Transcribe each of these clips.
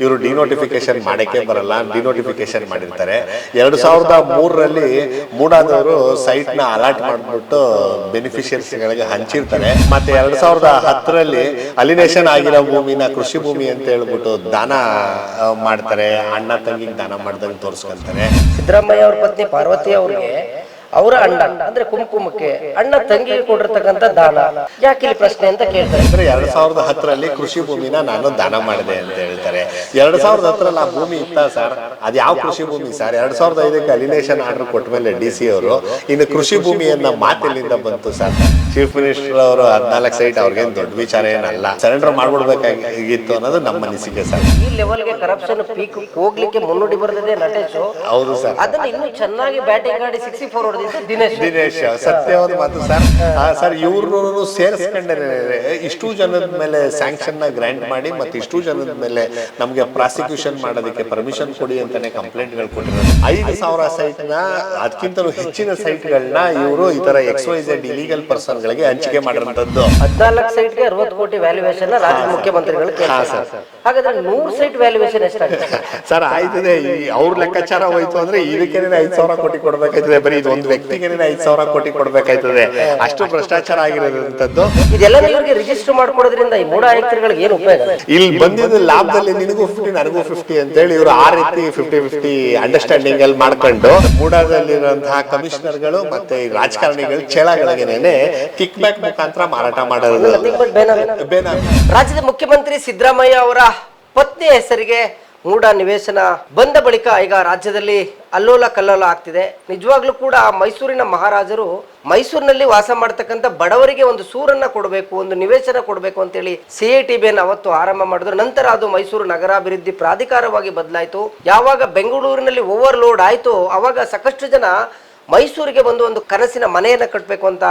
ಇವರು ಡಿನೋಟಿಫಿಕೇಶನ್ ಮಾಡಕ್ಕೆ ಬರಲ್ಲ ಡಿನೋಟಿಫಿಕೇಶನ್ ಮಾಡಿರ್ತಾರೆ. ಎರಡು ಸಾವಿರದ ಮೂರರಲ್ಲಿ ಮೂಡಾದವರು ಸೈಟ್ನ ಅಲಾಟ್ ಮಾಡ್ಬಿಟ್ಟು ಬೆನಿಫಿಷಿಯರ್ಸ್ಗಳಿಗೆ ಹಂಚಿರ್ತಾರೆ. ಮತ್ತೆ ಎರಡು ಸಾವಿರದ ಹತ್ತರಲ್ಲಿ ಅಲಿನೇಷನ್ ಆಗಿರೋ ಭೂಮಿನ ಕೃಷಿ ಭೂಮಿ ಅಂತ ಹೇಳ್ಬಿಟ್ಟು ದಾನ ಮಾಡ್ತಾರೆ. ಅಣ್ಣ ತಂಗಿಗೆ ದಾನ ಮಾಡ್ದಂಗೆ ತೋರಿಸ್ಕೊಂತಾರೆ. ಸಿದ್ದರಾಮಯ್ಯ ಅವ್ರ ಪತ್ನಿ ಪಾರ್ವತಿ ಅವ್ರಿಗೆ ಅವರ ಅಣ್ಣ ಅಂದ್ರೆ ಕುಂಕುಮಕ್ಕೆ ಅಣ್ಣ ತಂಗಿಗೆ ಕೊಡಿರ್ತಕ್ಕಂಥ ದಾನ. ಯಾಕೆ ಇಲ್ಲಿ ಪ್ರಶ್ನೆ ಅಂತ ಕೇಳ್ತಾರೆ? ಅಂದ್ರೆ ಎರಡ್ ಸಾವಿರದ ಹತ್ತರಲ್ಲಿ ಕೃಷಿ ಭೂಮಿನ ನಾನು ದಾನ ಮಾಡಿದೆ ಅಂತ ಹೇಳ್ತಾರೆ. ಎರಡ್ ಸಾವಿರದ ಹತ್ತರಲ್ಲಿ ಆ ಭೂಮಿ ಇತ್ತ ಸರ್? ಅದ್ ಯಾವ ಕೃಷಿ ಭೂಮಿ ಸರ್? ಎರಡ್ ಸಾವಿರದ ಐದಕ್ಕೆ ಅಲಿನೇಷನ್ ಆರ್ಡರ್ ಕೊಟ್ಟ ಮೇಲೆ ಡಿ ಸಿ ಅವರು ಇನ್ನು ಕೃಷಿ ಭೂಮಿಯನ್ನ ಮಾತೆಲ್ಲಿಂದ ಬಂತು ಸರ್. ಚೀಫ್ ಮಿನಿಸ್ಟರ್ ಅವರು ಹದಿನಾಲ್ಕು ಸೈಟ್ ಅವ್ರಿಗೇನು ದೊಡ್ಡ ವಿಚಾರ ಏನಲ್ಲ. ಸರೆಂಡರ್ ಮಾಡ್ಬಿಡ್ಬೇಕಾಗಿತ್ತು ಅನ್ನೋದು ನಮ್ಮ ಅನಿಸಿಕೆ ಸರ್. ಈ ಲೆವೆಲ್ಗೆ ಕರಪ್ಷನ್ ಪೀಕ್ ಹೋಗ್ಲಿಕ್ಕೆ ಮುನ್ನುಡಿ ಬರ್ತದೆ ನಟೇಶ್. ಹೌದು ಸರ್. ಅದನ್ನ ಇನ್ನೂ ಚೆನ್ನಾಗಿ ಬ್ಯಾಟಿಂಗ್ ಆಡಿ ಸಿಕ್ಸ್ಟಿ ಫೋರ್ ಹೊಡೆದಿದ್ದು ದಿನೇಶ್ ದಿನೇಶ್ ಸತ್ಯವಾದ ಮಾತು ಸರ್. ಆ, ಸರ್. ಇವ್ರನ್ನೂ ಸೇರಿಸ್ಕೊಂಡ್ರೆ ಇಷ್ಟು ಜನದ ಮೇಲೆ ಸ್ಯಾಂಕ್ಷನ್ನ ಗ್ರಾಂಟ್ ಮಾಡಿ ಮತ್ತೆ ಇಷ್ಟು ಜನದ ಮೇಲೆ ನಮಗೆ ಪ್ರಾಸಿಕ್ಯೂಷನ್ ಮಾಡೋದಕ್ಕೆ ಪರ್ಮಿಷನ್ ಕೊಡಿ ಅಂತಾನೆ ಕಂಪ್ಲೇಂಟ್ಗಳು ಕೊಟ್ಟಿರೋದು ಐದು ಸಾವಿರ ಸೈಟ್ನ ಅದಕ್ಕಿಂತಲೂ ಹೆಚ್ಚಿನ ಸೈಟ್ ಗಳನ್ನ ಇವರು ಈ ತರ X Y Z illegal person ಗಳಿಗೆ ಹಂಚಿಕೆ ಮಾಡಿರುವಂತದ್ದು ಹದಿನಾಲ್ಕು ಸೈಟ್ಗೆ ಅರವತ್ತು ಕೋಟಿ ವ್ಯಾಲ್ಯೂಯೇಷನ್ ರಾಜ್ಯ ಮುಖ್ಯಮಂತ್ರಿಗಳು ಹಾಗಾದ್ರೆ ನೂರು ಸೈಟ್ ವ್ಯಾಲ್ಯೂಯೇಷನ್ ಎಷ್ಟಾಗುತ್ತೆ ಸರ್ ಆಯ್ತದೆ. ಈ ಅವ್ರ ಲೆಕ್ಕಾಚಾರ ಹೋಯ್ತು ಅಂದ್ರೆ ಇದಕ್ಕೆ ಐದು ಸಾವಿರ ಕೋಟಿ ಕೊಡ್ಬೇಕಾಯ್ತದೆ. ಬರೀ ಇದು ಒಂದು ವ್ಯಕ್ತಿಗೇನೆ ಐದ್ ಸಾವಿರ ಕೋಟಿ ಕೊಡ್ಬೇಕಾಯ್ತದೆ. ಅಷ್ಟು ಭ್ರಷ್ಟಾಚಾರ ಆಗಿರೋದಂಥದ್ದು. ಇದೆಲ್ಲ ಇವ್ರಿಗೆ ರಿಜಿಸ್ಟರ್ ಮಾಡ್ಕೊಡೋದ್ರಿಂದ ಈ ಮೂಡ ಆಯುಕ್ತರುಗಳಿಗೆ ಏನು ಉಪಯೋಗ ಇಲ್ಲಿ ಬಂದಿದ್ದ ಲಾಭದಲ್ಲಿ ನಿನಗೂ ಫಿಫ್ಟಿ ನನಗೂ ಫಿಫ್ಟಿ ಅಂತ ಹೇಳಿ ಇವರು ಆ ರೀತಿ ಫಿಫ್ಟಿ ಫಿಫ್ಟಿ ಅಂಡರ್ಸ್ಟ್ಯಾಂಡಿಂಗ್ ಅಲ್ಲಿ ಮಾಡ್ಕೊಂಡು ಮೂಡಾದಲ್ಲಿರುವಂತಹ ಕಮಿಷನರ್ಗಳು ಮತ್ತೆ ರಾಜಕಾರಣಿಗಳು ಚೇಳಗಳಿಗೆ ಕಿಕ್ ಬ್ಯಾಕ್ ಮುಖಾಂತರ ಮಾರಾಟ ಮಾಡೋದು. ರಾಜ್ಯದ ಮುಖ್ಯಮಂತ್ರಿ ಸಿದ್ದರಾಮಯ್ಯ ಅವರ ಪತ್ನಿ ಹೆಸರಿಗೆ ಮೂಡ ನಿವೇಶನ ಬಂದ ಬಳಿಕ ಈಗ ರಾಜ್ಯದಲ್ಲಿ ಅಲ್ಲೋಲ ಕಲ್ಲೋಲ ಆಗ್ತಿದೆ. ನಿಜವಾಗ್ಲೂ ಕೂಡ ಮೈಸೂರಿನ ಮಹಾರಾಜರು ಮೈಸೂರಿನಲ್ಲಿ ವಾಸ ಮಾಡ್ತಕ್ಕಂಥ ಬಡವರಿಗೆ ಒಂದು ಸೂರನ್ನ ಕೊಡಬೇಕು, ಒಂದು ನಿವೇಶನ ಕೊಡಬೇಕು ಅಂತೇಳಿ ಸಿ ಐ ಟಿ ಅವತ್ತು ಆರಂಭ ಮಾಡಿದ್ರು. ನಂತರ ಅದು ಮೈಸೂರು ನಗರಾಭಿವೃದ್ಧಿ ಪ್ರಾಧಿಕಾರವಾಗಿ ಬದಲಾಯಿತು. ಯಾವಾಗ ಬೆಂಗಳೂರಿನಲ್ಲಿ ಓವರ್ಲೋಡ್ ಆಯಿತು ಅವಾಗ ಸಾಕಷ್ಟು ಜನ ಮೈಸೂರಿಗೆ ಬಂದು ಒಂದು ಕನಸಿನ ಮನೆಯನ್ನು ಕಟ್ಟಬೇಕು ಅಂತ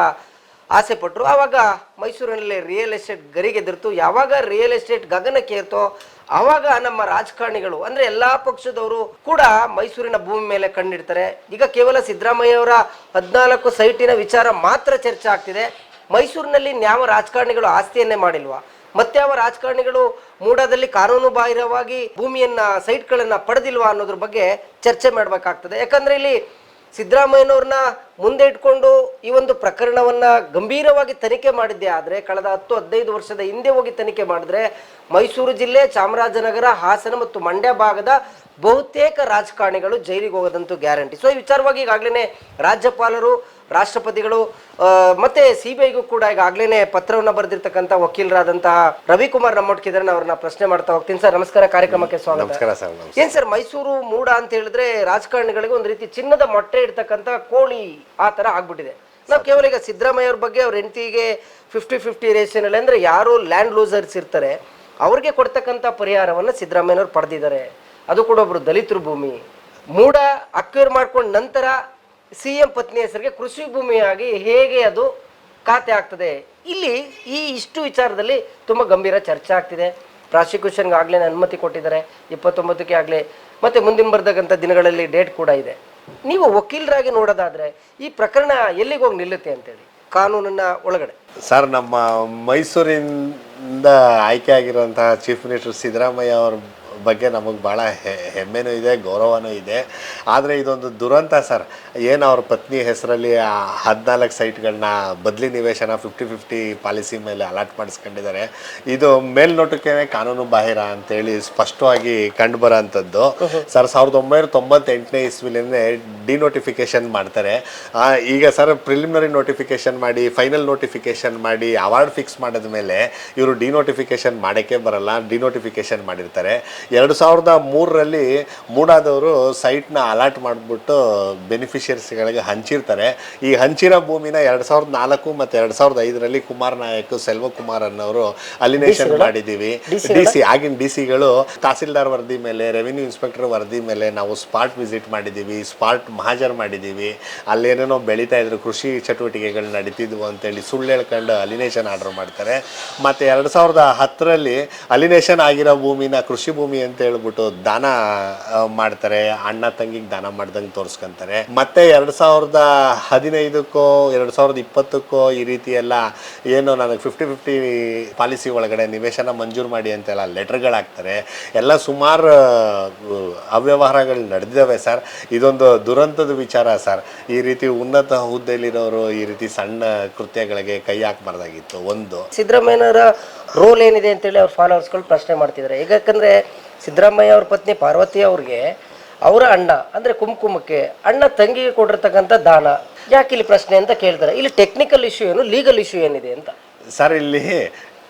ಆಸೆ ಪಟ್ಟರು ಆವಾಗ ಮೈಸೂರಿನಲ್ಲಿ ರಿಯಲ್ ಎಸ್ಟೇಟ್ ಗರಿಗೆದಿರ್ತು ಯಾವಾಗ ರಿಯಲ್ ಎಸ್ಟೇಟ್ ಗಗನಕ್ಕೇರ್ತೋ ಆವಾಗ ನಮ್ಮ ರಾಜಕಾರಣಿಗಳು, ಅಂದ್ರೆ ಎಲ್ಲಾ ಪಕ್ಷದವರು ಕೂಡ ಮೈಸೂರಿನ ಭೂಮಿ ಮೇಲೆ ಕಣ್ಣಿಡ್ತಾರೆ. ಈಗ ಕೇವಲ ಸಿದ್ದರಾಮಯ್ಯ ಅವರ ಹದಿನಾಲ್ಕು ಸೈಟಿನ ವಿಚಾರ ಮಾತ್ರ ಚರ್ಚೆ ಆಗ್ತಿದೆ. ಮೈಸೂರಿನಲ್ಲಿ ಯಾವ ರಾಜಕಾರಣಿಗಳು ಆಸ್ತಿಯನ್ನೇ ಮಾಡಿಲ್ವಾ? ಮತ್ತೆ ಯಾವ ರಾಜಕಾರಣಿಗಳು ಮೂಡಾದಲ್ಲಿ ಕಾನೂನು ಬಾಹಿರವಾಗಿ ಭೂಮಿಯನ್ನ, ಸೈಟ್ಗಳನ್ನ ಪಡೆದಿಲ್ವಾ ಅನ್ನೋದ್ರ ಬಗ್ಗೆ ಚರ್ಚೆ ಮಾಡಬೇಕಾಗ್ತದೆ. ಯಾಕಂದ್ರೆ ಇಲ್ಲಿ ಸಿದ್ದರಾಮಯ್ಯನವ್ರನ್ನ ಮುಂದೆ ಇಟ್ಕೊಂಡು ಈ ಒಂದು ಪ್ರಕರಣವನ್ನ ಗಂಭೀರವಾಗಿ ತನಿಖೆ ಮಾಡಿದ್ದೆ. ಆದರೆ ಕಳೆದ ಹತ್ತು, ಹದಿನೈದು ವರ್ಷದ ಹಿಂದೆ ಹೋಗಿ ತನಿಖೆ ಮಾಡಿದ್ರೆ ಮೈಸೂರು ಜಿಲ್ಲೆ, ಚಾಮರಾಜನಗರ, ಹಾಸನ ಮತ್ತು ಮಂಡ್ಯ ಭಾಗದ ಬಹುತೇಕ ರಾಜಕಾರಣಿಗಳು ಜೈಲಿಗೆ ಹೋಗೋದಂತೂ ಗ್ಯಾರಂಟಿ. ಸೊ ಈ ವಿಚಾರವಾಗಿ ಈಗಾಗಲೇ ರಾಜ್ಯಪಾಲರು ರಾಷ್ಟ್ರಪತಿಗಳು ಮತ್ತೆ ಸಿ ಬಿ ಐಗೂ ಕೂಡ ಈಗಾಗಲೇ ಪತ್ರವನ್ನು ಬರೆದಿರ್ತಕ್ಕಂಥ ವಕೀಲರಾದಂತಹ ರವಿಕುಮಾರ್ ನಮ್ಮೊಟ್ಟಿಗಿದ್ರೆ ಅವ್ರನ್ನ ಪ್ರಶ್ನೆ ಮಾಡ್ತಾ ಹೋಗ್ತೀನಿ. ಸರ್ ನಮಸ್ಕಾರ. ಕಾರ್ಯಕ್ರಮಕ್ಕೆ ಸ್ವಾಗತ. ನಮಸ್ಕಾರ ಸರ್ ಏನು ಏನ್ ಸರ್ ಮೈಸೂರು ಮೂಡ ಅಂತ ಹೇಳಿದ್ರೆ ರಾಜಕಾರಣಿಗಳಿಗೆ ಒಂದು ರೀತಿ ಚಿನ್ನದ ಮೊಟ್ಟೆ ಇಡ್ತಕ್ಕಂಥ ಕೋಳಿ ಆ ತರ ಆಗ್ಬಿಟ್ಟಿದೆ. ನಾವು ಕೇವಲ ಈಗ ಸಿದ್ದರಾಮಯ್ಯ ಅವ್ರ ಬಗ್ಗೆ ಅವ್ರ ಹೆಂಡತಿಗೆ ಫಿಫ್ಟಿ ಫಿಫ್ಟಿ ರೇಷನಲ್ಲಿ ಅಂದ್ರೆ ಯಾರು ಲ್ಯಾಂಡ್ ಲೂಸರ್ಸ್ ಇರ್ತಾರೆ. ಅವ್ರಿಗೆ ಕೊಡ್ತಕ್ಕಂಥ ಪರಿಹಾರವನ್ನ ಸಿದ್ದರಾಮಯ್ಯನವ್ರು ಪಡೆದಿದ್ದಾರೆ. ಅದು ಕೂಡ ಒಬ್ರು ದಲಿತರು ಭೂಮಿ. ಮೂಡ ಅಕ್ವೇರ್ ಮಾಡ್ಕೊಂಡ ನಂತರ ಸಿ ಎಂ ಪತ್ನಿ ಹೆಸರಿಗೆ ಕೃಷಿ ಭೂಮಿಯಾಗಿ ಹೇಗೆ ಅದು ಖಾತೆ ಆಗ್ತದೆ? ಇಲ್ಲಿ ಈ ಇಷ್ಟು ವಿಚಾರದಲ್ಲಿ ತುಂಬ ಗಂಭೀರ ಚರ್ಚೆ ಆಗ್ತಿದೆ. ಪ್ರಾಸಿಕ್ಯೂಷನ್ಗೆ ಆಗಲೇ ಅನುಮತಿ ಕೊಟ್ಟಿದ್ದಾರೆ. ಇಪ್ಪತ್ತೊಂಬತ್ತಕ್ಕೆ ಆಗಲೇ, ಮತ್ತೆ ಮುಂದಿನ ಬರ್ತಕ್ಕಂಥ ದಿನಗಳಲ್ಲಿ ಡೇಟ್ ಕೂಡ ಇದೆ. ನೀವು ವಕೀಲರಾಗಿ ನೋಡೋದಾದ್ರೆ ಈ ಪ್ರಕರಣ ಎಲ್ಲಿಗೆ ಹೋಗಿ ನಿಲ್ಲುತ್ತೆ ಅಂತೇಳಿ? ಕಾನೂನನ್ನ ಒಳಗಡೆ. ಸರ್, ನಮ್ಮ ಮೈಸೂರಿನಿಂದ ಆಯ್ಕೆ ಆಗಿರುವಂತಹ ಚೀಫ್ ಮಿನಿಸ್ಟರ್ ಸಿದ್ದರಾಮಯ್ಯ ಅವ್ರ ಬಗ್ಗೆ ನಮಗೆ ಭಾಳ ಹೆಮ್ಮೆನೂ ಇದೆ ಗೌರವನೂ ಇದೆ. ಆದರೆ ಇದೊಂದು ದುರಂತ ಸರ್. ಏನು ಅವ್ರ ಪತ್ನಿ ಹೆಸರಲ್ಲಿ ಹದಿನಾಲ್ಕು ಸೈಟ್ಗಳನ್ನ ಬದಲಿ ನಿವೇಶನ ಫಿಫ್ಟಿ ಫಿಫ್ಟಿ ಪಾಲಿಸಿ ಮೇಲೆ ಅಲಾಟ್ ಮಾಡಿಸ್ಕೊಂಡಿದ್ದಾರೆ. ಇದು ಮೇಲ್ನೋಟಕ್ಕೆ ಕಾನೂನು ಬಾಹಿರ ಅಂತೇಳಿ ಸ್ಪಷ್ಟವಾಗಿ ಕಂಡು ಬರೋಂಥದ್ದು ಸರ್ ಸಾವಿರದ ಒಂಬೈನೂರ ತೊಂಬತ್ತೆಂಟನೇ ಇಸ್ವಿಲೇ ಡಿನೋಟಿಫಿಕೇಶನ್ ಮಾಡ್ತಾರೆ. ಈಗ ಸರ್ ಪ್ರಿಲಿಮಿನರಿ ನೋಟಿಫಿಕೇಶನ್ ಮಾಡಿ ಫೈನಲ್ ನೋಟಿಫಿಕೇಶನ್ ಮಾಡಿ ಅವಾರ್ಡ್ ಫಿಕ್ಸ್ ಮಾಡಿದ ಮೇಲೆ ಇವರು ಡಿನೋಟಿಫಿಕೇಶನ್ ಮಾಡೋಕ್ಕೆ ಬರಲ್ಲ ಡಿನೋಟಿಫಿಕೇಶನ್ ಮಾಡಿರ್ತಾರೆ. ಎರಡು ಸಾವಿರದ ಮೂರರಲ್ಲಿ ಮೂಡಾದವರು ಸೈಟ್ನ ಅಲಾಟ್ ಮಾಡಿಬಿಟ್ಟು ಬೆನಿಫಿಷಿಯರ್ಸ್ಗಳಿಗೆ ಹಂಚಿರ್ತಾರೆ. ಈ ಹಂಚಿರೋ ಭೂಮಿನ ಎರಡು ಸಾವಿರದ ನಾಲ್ಕು ಮತ್ತು ಎರಡು ಸಾವಿರದ ಐದರಲ್ಲಿ ಕುಮಾರ್ ನಾಯಕ್ ಸೆಲ್ವಕುಮಾರ್ ಅನ್ನೋರು ಅಲಿನೇಷನ್ ಮಾಡಿದ್ದೀವಿ. ಡಿ ಸಿ ಆಗಿನ ಡಿ ಸಿಗಳು ತಹಸೀಲ್ದಾರ್ ವರದಿ ಮೇಲೆ ರೆವಿನ್ಯೂ ಇನ್ಸ್ಪೆಕ್ಟರ್ ವರದಿ ಮೇಲೆ ನಾವು ಸ್ಪಾಟ್ ವಿಸಿಟ್ ಮಾಡಿದ್ದೀವಿ ಸ್ಪಾಟ್ ಮಹಾಜರ್ ಮಾಡಿದ್ದೀವಿ. ಅಲ್ಲೇನೇನೋ ಬೆಳೀತಾ ಇದ್ರು ಕೃಷಿ ಚಟುವಟಿಕೆಗಳು ನಡೀತಿದ್ವು ಅಂತೇಳಿ ಸುಳ್ಳು ಹೇಳ್ಕೊಂಡು ಅಲಿನೇಷನ್ ಆರ್ಡರ್ ಮಾಡ್ತಾರೆ. ಮತ್ತು ಎರಡು ಸಾವಿರದ ಹತ್ತರಲ್ಲಿ ಅಲಿನೇಷನ್ ಆಗಿರೋ ಭೂಮಿನ ಕೃಷಿ ಭೂಮಿ ಭೂಮಿ ಅಂತ ಹೇಳ್ಬಿಟ್ಟು ದಾನ ಮಾಡ್ತಾರೆ. ಅಣ್ಣ ತಂಗಿಗೆ ದಾನ ಮಾಡ್ದಂಗೆ ತೋರಿಸ್ಕೊಂತಾರೆ. ಮತ್ತೆ ಎರಡ್ ಸಾವಿರದ ಹದಿನೈದಕ್ಕೋ, ಎರಡ್ ಸಾವಿರದ ಇಪ್ಪತ್ತಕ್ಕೋ ಈ ರೀತಿ ಎಲ್ಲ ಏನು ನನಗೆ ಫಿಫ್ಟಿ ಫಿಫ್ಟಿ ಪಾಲಿಸಿ ಒಳಗಡೆ ನಿವೇಶನ ಮಂಜೂರು ಮಾಡಿ ಅಂತೆಲ್ಲ ಲೆಟರ್ಗಳಾಗ್ತಾರೆ. ಎಲ್ಲ ಸುಮಾರು ಅವ್ಯವಹಾರಗಳು ನಡೆದಿದ್ದಾವೆ ಸರ್. ಇದೊಂದು ದುರಂತದ ವಿಚಾರ ಸರ್. ಈ ರೀತಿ ಉನ್ನತ ಹುದ್ದೆಯಲ್ಲಿರೋರು ಈ ರೀತಿ ಸಣ್ಣ ಕೃತ್ಯಗಳಿಗೆ ಕೈ ಹಾಕಬಾರ್ದಾಗಿತ್ತು. ಒಂದು. ಸಿದ್ದರಾಮಯ್ಯನವರ ರೋಲ್ ಏನಿದೆ ಅಂತೇಳಿ ಅವ್ರ ಫಾಲೋವರ್ಸ್ಗಳು ಪ್ರಶ್ನೆ ಮಾಡ್ತಿದ್ದಾರೆ. ಯಾಕಂದ್ರೆ ಸಿದ್ದರಾಮಯ್ಯ ಅವ್ರ ಪತ್ನಿ ಪಾರ್ವತಿ ಅವ್ರಿಗೆ ಅವರ ಅಣ್ಣ ಅಂದ್ರೆ ಕುಂಕುಮಕ್ಕೆ ಅಣ್ಣ ತಂಗಿಗೆ ಕೊಡಿರ್ತಕ್ಕಂಥ ದಾನ. ಯಾಕೆ ಇಲ್ಲಿ ಪ್ರಶ್ನೆ ಅಂತ ಕೇಳ್ತಾರೆ. ಇಲ್ಲಿ ಟೆಕ್ನಿಕಲ್ ಇಶ್ಯೂ ಏನು ಲೀಗಲ್ ಇಶ್ಯೂ ಏನಿದೆ ಅಂತ? ಸರ್ ಇಲ್ಲಿ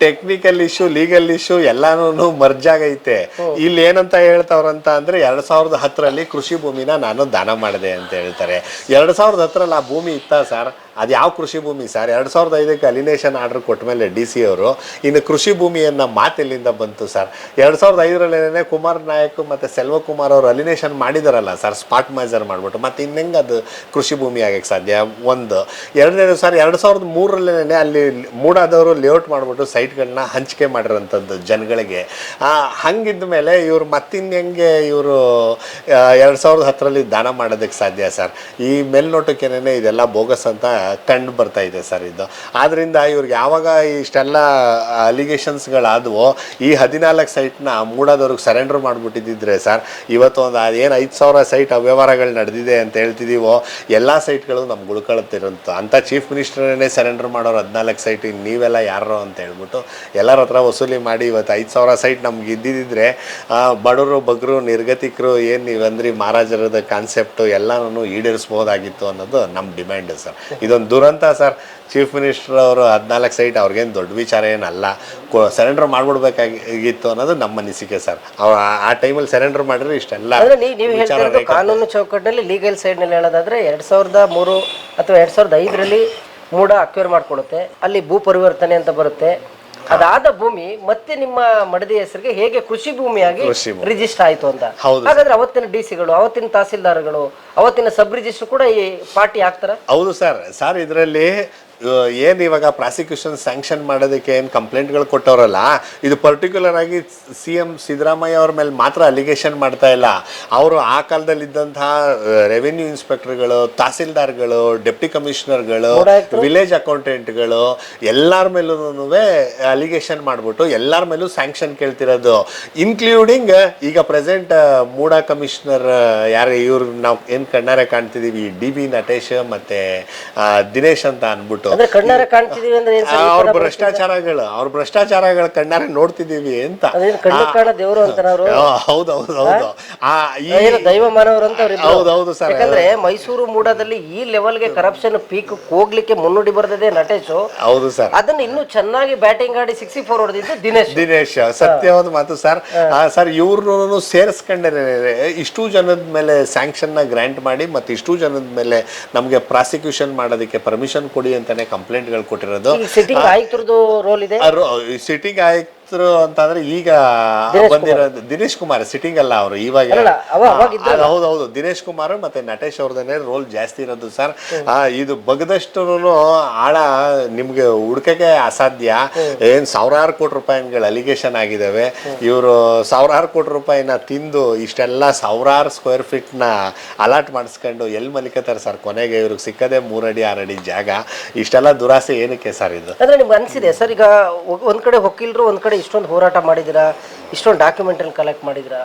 ಟೆಕ್ನಿಕಲ್ ಇಶ್ಯೂ ಲೀಗಲ್ ಇಶ್ಯೂ ಎಲ್ಲಾನು ಮರ್ಜ್ ಆಗೈತೆ. ಇಲ್ಲಿ ಏನಂತ ಹೇಳ್ತಾವ್ರಂತ ಅಂದ್ರೆ ಎರಡ್ ಸಾವಿರದ ಹತ್ತರಲ್ಲಿ ಕೃಷಿ ಭೂಮಿನ ನಾನು ದಾನ ಮಾಡಿದೆ ಅಂತ ಹೇಳ್ತಾರೆ. ಎರಡ್ ಸಾವಿರದ ಹತ್ತರಲ್ಲಿ ಆ ಭೂಮಿ ಇತ್ತ ಸರ್? ಅದು ಯಾವ ಕೃಷಿ ಭೂಮಿ ಸರ್? ಎರಡು ಸಾವಿರದ ಐದಕ್ಕೆ ಅಲಿನೇಷನ್ ಆರ್ಡರ್ ಕೊಟ್ಟ ಮೇಲೆ ಡಿ ಸಿ ಅವರು, ಇನ್ನು ಕೃಷಿ ಭೂಮಿಯನ್ನ ಮಾತೆಲ್ಲಿಂದ ಬಂತು ಸರ್. ಎರಡು ಸಾವಿರದ ಐದರಲ್ಲೇನೆ ಕುಮಾರ್ ನಾಯಕ್ ಮತ್ತು ಸೆಲ್ವಕುಮಾರ್ ಅವರು ಅಲಿನೇಷನ್ ಮಾಡಿದಾರಲ್ಲ ಸರ್ ಸ್ಪಾಟ್ ಮೈಸರ್ ಮಾಡಿಬಿಟ್ಟು. ಮತ್ತು ಇನ್ನೆಂಗೆ ಅದು ಕೃಷಿ ಭೂಮಿ ಆಗಕ್ಕೆ ಸಾಧ್ಯ? ಒಂದು. ಎರಡನೇದು ಸರ್, ಎರಡು ಸಾವಿರದ ಮೂರರಲ್ಲೇನೆ ಅಲ್ಲಿ ಮೂಡಾದವರು ಲೇಔಟ್ ಮಾಡಿಬಿಟ್ಟು ಸೈಟ್ಗಳನ್ನ ಹಂಚಿಕೆ ಮಾಡಿರೋಂಥದ್ದು ಜನಗಳಿಗೆ. ಹಂಗಿದ್ದ ಮೇಲೆ ಇವರು ಮತ್ತಿನ್ನೆಂಗೆ ಇವರು ಎರಡು ಸಾವಿರದ ಹತ್ತರಲ್ಲಿ ದಾನ ಮಾಡೋದಕ್ಕೆ ಸಾಧ್ಯ ಸರ್. ಈ ಮೇಲ್ನೋಟಕ್ಕೇನೆ ಇದೆಲ್ಲ ಬೋಗಸ್ ಅಂತ ಕಂಡು ಬರ್ತಾ ಇದೆ ಸರ್ ಇದು. ಆದ್ರಿಂದ ಇವ್ರಿಗೆ ಯಾವಾಗ ಇಷ್ಟೆಲ್ಲ ಅಲಿಗೇಷನ್ಸ್ಗಳಾದವು ಈ ಹದಿನಾಲ್ಕು ಸೈಟ್ನ ಮೂಡಾದವ್ರಿಗೆ ಸರೆಂಡರ್ ಮಾಡಿಬಿಟ್ಟಿದ್ದಿದ್ರೆ ಸರ್, ಇವತ್ತು ಒಂದು ಏನು ಐದು ಸಾವಿರ ಸೈಟ್ ಅವ್ಯವಹಾರಗಳು ನಡೆದಿದೆ ಅಂತ ಹೇಳ್ತಿದ್ದೀವೋ ಎಲ್ಲ ಸೈಟ್ಗಳು ನಮ್ಗೆ ಉಳ್ಕೊಳ್ತಿರಂತ ಅಂತ ಚೀಫ್ ಮಿನಿಸ್ಟರನ್ನೇ ಸರೆಂಡರ್ ಮಾಡೋರು ಹದಿನಾಲ್ಕು ಸೈಟ್ ಇನ್ನು ನೀವೆಲ್ಲ ಯಾರೋ ಅಂತ ಹೇಳ್ಬಿಟ್ಟು ಎಲ್ಲರ ಹತ್ರ ವಸೂಲಿ ಮಾಡಿ ಇವತ್ತು ಐದು ಸಾವಿರ ಸೈಟ್ ನಮ್ಗೆ ಇದ್ದಿದ್ದರೆ ಬಡವರು, ಬಗ್ರು, ನಿರ್ಗತಿಕರು ಏನು ನೀವಂದ್ರಿ ಮಹಾರಾಜರದ ಕಾನ್ಸೆಪ್ಟು ಎಲ್ಲನೂ ಈಡೇರಿಸ್ಬೋದಾಗಿತ್ತು ಅನ್ನೋದು ನಮ್ಮ ಡಿಮ್ಯಾಂಡ್ ಸರ್. ಇದೊಂದು ದುರಂತ ಸರ್. ಚೀಫ್ ಮಿನಿಸ್ಟರ್ ಅವರು ಹದಿನಾಲ್ಕು ಸೈಟ್ ಅವ್ರಿಗೇನು ದೊಡ್ಡ ವಿಚಾರ ಏನಲ್ಲ. ಸರೆಂಡರ್ ಮಾಡ್ಬಿಡ್ಬೇಕಾಗಿತ್ತು ಅನ್ನೋದು ನಮ್ಮ ಅನಿಸಿಕೆ ಸರ್. ಅವ್ರು ಆ- ಟೈಮಲ್ಲಿ ಸರೆಂಡರ್ ಮಾಡಿದ್ರೆ ಇಷ್ಟೆಲ್ಲ ಅಂದ್ರೆ ನೀವು ನೀವು ಹೇಳ್ತಾ ವಿಚಾರ ಇರೋದು ಕಾನೂನು ಚೌಕಟ್ಟಲ್ಲಿ ಲೀಗಲ್ ಸೈಡ್ನಲ್ಲಿ ಹೇಳೋದಾದ್ರೆ ಎರಡ್ ಸಾವಿರದ ಮೂರು ಅಥವಾ ಎರಡ್ ಸಾವಿರದ ಐದರಲ್ಲಿ ಮೂಡ ಅಕ್ವೇರ್ ಮಾಡ್ಕೊಡುತ್ತೆ. ಅಲ್ಲಿ ಭೂ ಪರಿವರ್ತನೆ ಅಂತ ಬರುತ್ತೆ. ಅದಾದ ಭೂಮಿ ಮತ್ತೆ ನಿಮ್ಮ ಮಡದಿ ಹೆಸರಿಗೆ ಹೇಗೆ ಕೃಷಿ ಭೂಮಿಯಾಗಿ ಕೃಷಿ ಭೂಮಿ. ರಿಜಿಸ್ಟರ್ ಆಯ್ತು ಅಂತ. ಹೌದು ಹಾಗಾದ್ರೆ ಅವತ್ತಿನ ಡಿ ಸಿಗಳು ಅವತ್ತಿನ ತಹಸೀಲ್ದಾರ್ಗಳು ಅವತ್ತಿನ ಸಬ್ ರಿಜಿಸ್ಟರ್ ಕೂಡ ಈ ಪಾರ್ಟಿ ಆಗ್ತಾರ ಹೌದು ಸರ್. ಸರ್ ಇದರಲ್ಲಿ ಏನು ಇವಾಗ ಪ್ರಾಸಿಕ್ಯೂಷನ್ ಸ್ಯಾಂಕ್ಷನ್ ಮಾಡೋದಕ್ಕೆ ಏನು ಕಂಪ್ಲೇಂಟ್ಗಳು ಕೊಟ್ಟವರಲ್ಲ ಇದು ಪರ್ಟಿಕ್ಯುಲರ್ ಆಗಿ ಸಿ ಎಂ ಸಿದ್ದರಾಮಯ್ಯ ಅವ್ರ ಮೇಲೆ ಮಾತ್ರ ಅಲಿಗೇಷನ್ ಮಾಡ್ತಾ ಇಲ್ಲ. ಅವರು ಆ ಕಾಲದಲ್ಲಿದ್ದಂತಹ ರೆವೆನ್ಯೂ ಇನ್ಸ್ಪೆಕ್ಟರ್ಗಳು ತಹಸೀಲ್ದಾರ್ಗಳು ಡೆಪ್ಟಿ ಕಮಿಷನರ್ಗಳು ವಿಲೇಜ್ ಅಕೌಂಟೆಂಟ್ಗಳು ಎಲ್ಲರ ಮೇಲೂ ಅಲಿಗೇಷನ್ ಮಾಡಿಬಿಟ್ಟು ಎಲ್ಲರ ಮೇಲೂ ಸ್ಯಾಂಕ್ಷನ್ ಕೇಳ್ತಿರೋದು. ಇನ್ಕ್ಲೂಡಿಂಗ್ ಈಗ ಪ್ರೆಸೆಂಟ್ ಮೂಡಾ ಕಮಿಷನರ್ ಯಾರು ಇವ್ರು ನಾವು ಏನು ಕಣ್ಣಾರೆ ಕಾಣ್ತಿದೀವಿ ಡಿ ಬಿ ನಟೇಶ್ ಮತ್ತೆ ದಿನೇಶ್ ಅಂತ ಅನ್ಬಿಟ್ಟು ಅಂದ್ರೆ ಕಣ್ಣಾರೆ ಕಾಣ್ತಿದೀವಿ ಅಂದ್ರೆ ಏನ್ ಸರ್? ಅವ್ರ ಭ್ರಷ್ಟಾಚಾರಗಳು ಅವ್ರ ಭ್ರಷ್ಟಾಚಾರಗಳ ಕಣ್ಣಾರೆ ನೋಡ್ತಿದೀವಿ ಅಂತ. ಹೌದೌದು ಕಣ್ಣು ಕಾಣ ದೇವ್ರು ಅಂತಾರ ಅವರು? ಆ, ಹೌದು ಹೌದು ಹೌದು. ಆ? ಈ ಏನು ದೈವ ಮಾನವರು ಅಂತ. ಹೌದು ಹೌದು ಸರ್. ಯಾಕಂದ್ರೆ ಮೈಸೂರು ಮೂಡದಲ್ಲಿ ಈ ಲೆವೆಲ್ಗೆ ಕರಪ್ಷನ್ ಪೀಕ್ ಹೋಗ್ಲಿಕ್ಕೆ ಮುನ್ನುಡಿ ಬರ್ದಿದೆ ನಟೇಶು. ಹೌದು ಸರ್. ಅದನ್ನ ಇನ್ನೂ ಚೆನ್ನಾಗಿ ಬ್ಯಾಟಿಂಗ್ ಆಡಿ ಸಿಕ್ಸ್ಟಿ ಫೋರ್ ಹೊಡೆದಿದ್ದು ದಿನೇಶ್. ದಿನೇಶ್ ಸತ್ಯವಾದ ಮಾತು ಸರ್. ಆ, ಸರ್ ಇವ್ರನ್ನೂ ಸೇರಿಸ್ಕೊಂಡೇ ಇಷ್ಟು ಜನದ ಮೇಲೆ ಸ್ಯಾಂಕ್ಷನ್ನ ಗ್ರಾಂಟ್ ಮಾಡಿ ಮತ್ತೆ ಇಷ್ಟು ಜನದ ಮೇಲೆ ನಮಗೆ ಪ್ರಾಸಿಕ್ಯೂಷನ್ ಮಾಡೋದಕ್ಕೆ ಪರ್ಮಿಷನ್ ಕೊಡಿ ಅಂತಾನೆ ಕಂಪ್ಲೇಂಟ್ಗಳು ಕೊಟ್ಟಿರೋದು. ಸಿಟ್ಟಿಂಗ್ ಆಯುಕ್ತರದ್ದು ರೋಲ್ ಇದೆ? ಸಿಟ್ಟಿಂಗ್ ಆಯ್ತರು ಅಂತಂದ್ರೆ ಈಗ ಬಂದಿರೋದು ದಿನೇಶ್ ಕುಮಾರ್ ಸಿಟ್ಟಿಂಗ್ ಅಲ್ಲ ಅವರು ಇವಾಗ ಹೌದು ಹೌದು. ದಿನೇಶ್ ಕುಮಾರ್ ಮತ್ತೆ ನಟೇಶ್ ಅವ್ರದನ್ನೇ ರೋಲ್ ಜಾಸ್ತಿ ಇರೋದು ಸರ್. ಆ, ಇದು ಬಗದಷ್ಟು ಆಳ ನಿಮ್ಗೆ ಹುಡ್ಕಕ್ಕೆ ಅಸಾಧ್ಯ. ಏನ್ ಸಾವಿರಾರು ಕೋಟಿ ರೂಪಾಯಿಗಳು ಅಲಿಗೇಷನ್ ಆಗಿದಾವೆ. ಇವರು ಸಾವಿರಾರು ಕೋಟಿ ರೂಪಾಯಿನ ತಿಂದು ಇಷ್ಟೆಲ್ಲ ಸಾವಿರಾರು ಸ್ಕ್ವೇರ್ ಫೀಟ್ನ ಅಲಾಟ್ ಮಾಡಿಸ್ಕೊಂಡು ಎಲ್ಲಿ ಮಲಿಕತ್ತಾರೆ ಸರ್? ಕೊನೆಗೆ ಇವ್ರಿಗೆ ಸಿಕ್ಕದೆ ಮೂರಡಿ ಆರಡಿ ಜಾಗ. ಇಷ್ಟೆಲ್ಲ ದುರಾಸೆ ಏನಕ್ಕೆ ಸರ್ ಇದು? ಅಂದ್ರೆ ನಿಮ್ಗೆ ಅನ್ಸಿದೆ ಸರ್ ಈಗ ಒಂದ್ ಕಡೆ ಹೊಕ್ಕಿಲ್ರು ಒಂದ್ ಕಡೆ ಇಷ್ಟೊಂದು ಹೋರಾಟ ಮಾಡಿದಿರಾ ಇಷ್ಟೊಂದು ಡಾಕ್ಯುಮೆಂಟ್ ಕಲೆಕ್ಟ್ ಮಾಡಿದಿರಾ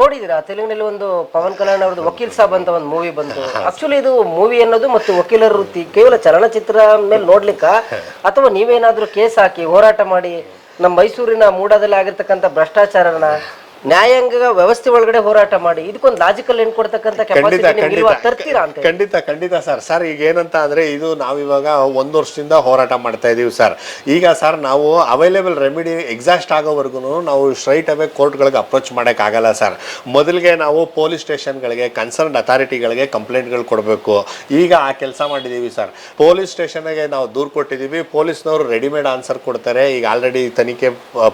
ನೋಡಿದಿರಾ ತೆಲುಗಿನಲ್ಲಿ ಒಂದು ಪವನ್ ಕಲ್ಯಾಣ್ ಅವ್ರದ್ದು ವಕೀಲ್ ಸಾಬ್ ಅಂತ ಒಂದು ಮೂವಿ ಬಂತು. ಆಕ್ಚುಲಿ ಇದು ಮೂವಿ ಅನ್ನೋದು ಮತ್ತು ವಕೀಲರ ವೃತ್ತಿ, ಕೇವಲ ಚಲನಚಿತ್ರ ಮೇಲೆ ನೋಡ್ಲಿಕ್ಕ? ಅಥವಾ ನೀವೇನಾದ್ರೂ ಕೇಸ್ ಹಾಕಿ ಹೋರಾಟ ಮಾಡಿ ನಮ್ಮ ಮೈಸೂರಿನ ಮೂಡದಲ್ಲಿ ಆಗಿರ್ತಕ್ಕಂಥ ಭ್ರಷ್ಟಾಚಾರನ ನ್ಯಾಯಾಂಗ ವ್ಯವಸ್ಥೆ ಒಳಗಡೆ ಹೋರಾಟ ಮಾಡಿ. ಇದಕ್ಕೊಂದು ಲಾಜಿಕಲ್ ಏನ್ ಕೊಡ್ತಕ್ಕಂಥ ಖಂಡಿತ ಖಂಡಿತ. ತರ್ತೀರಾ ಅಂತ ಖಂಡಿತ ಖಂಡಿತ ಸರ್. ಸರ್ ಈಗ ಏನಂತ ಅಂದ್ರೆ ಇದು ನಾವಿವಾಗ ಒಂದು ವರ್ಷದಿಂದ ಹೋರಾಟ ಮಾಡ್ತಾ ಇದೀವಿ ಸರ್. ಈಗ ಸರ್ ನಾವು ಅವೈಲೇಬಲ್ ರೆಮಿಡಿ ಎಕ್ಸಾಸ್ಟ್ ಆಗೋವರೆಗೂ ನಾವು ಸ್ಟ್ರೈಟ್ ಅವೇ ಕೋರ್ಟ್ಗಳಿಗೆ ಅಪ್ರೋಚ್ ಮಾಡೋಕ್ಕಾಗಲ್ಲ ಸರ್. ಮೊದಲಿಗೆ ನಾವು ಪೊಲೀಸ್ ಸ್ಟೇಷನ್ಗಳಿಗೆ ಕನ್ಸರ್ನ್ ಅಥಾರಿಟಿಗಳಿಗೆ ಕಂಪ್ಲೇಂಟ್ಗಳು ಕೊಡಬೇಕು. ಈಗ ಆ ಕೆಲಸ ಮಾಡಿದೀವಿ ಸರ್. ಪೊಲೀಸ್ ಸ್ಟೇಷನ್ಗೆ ನಾವು ದೂರು ಕೊಟ್ಟಿದ್ದೀವಿ ಪೊಲೀಸ್ನವರು ರೆಡಿಮೇಡ್ ಆನ್ಸರ್ ಕೊಡ್ತಾರೆ. ಈಗ ಆಲ್ರೆಡಿ ತನಿಖೆ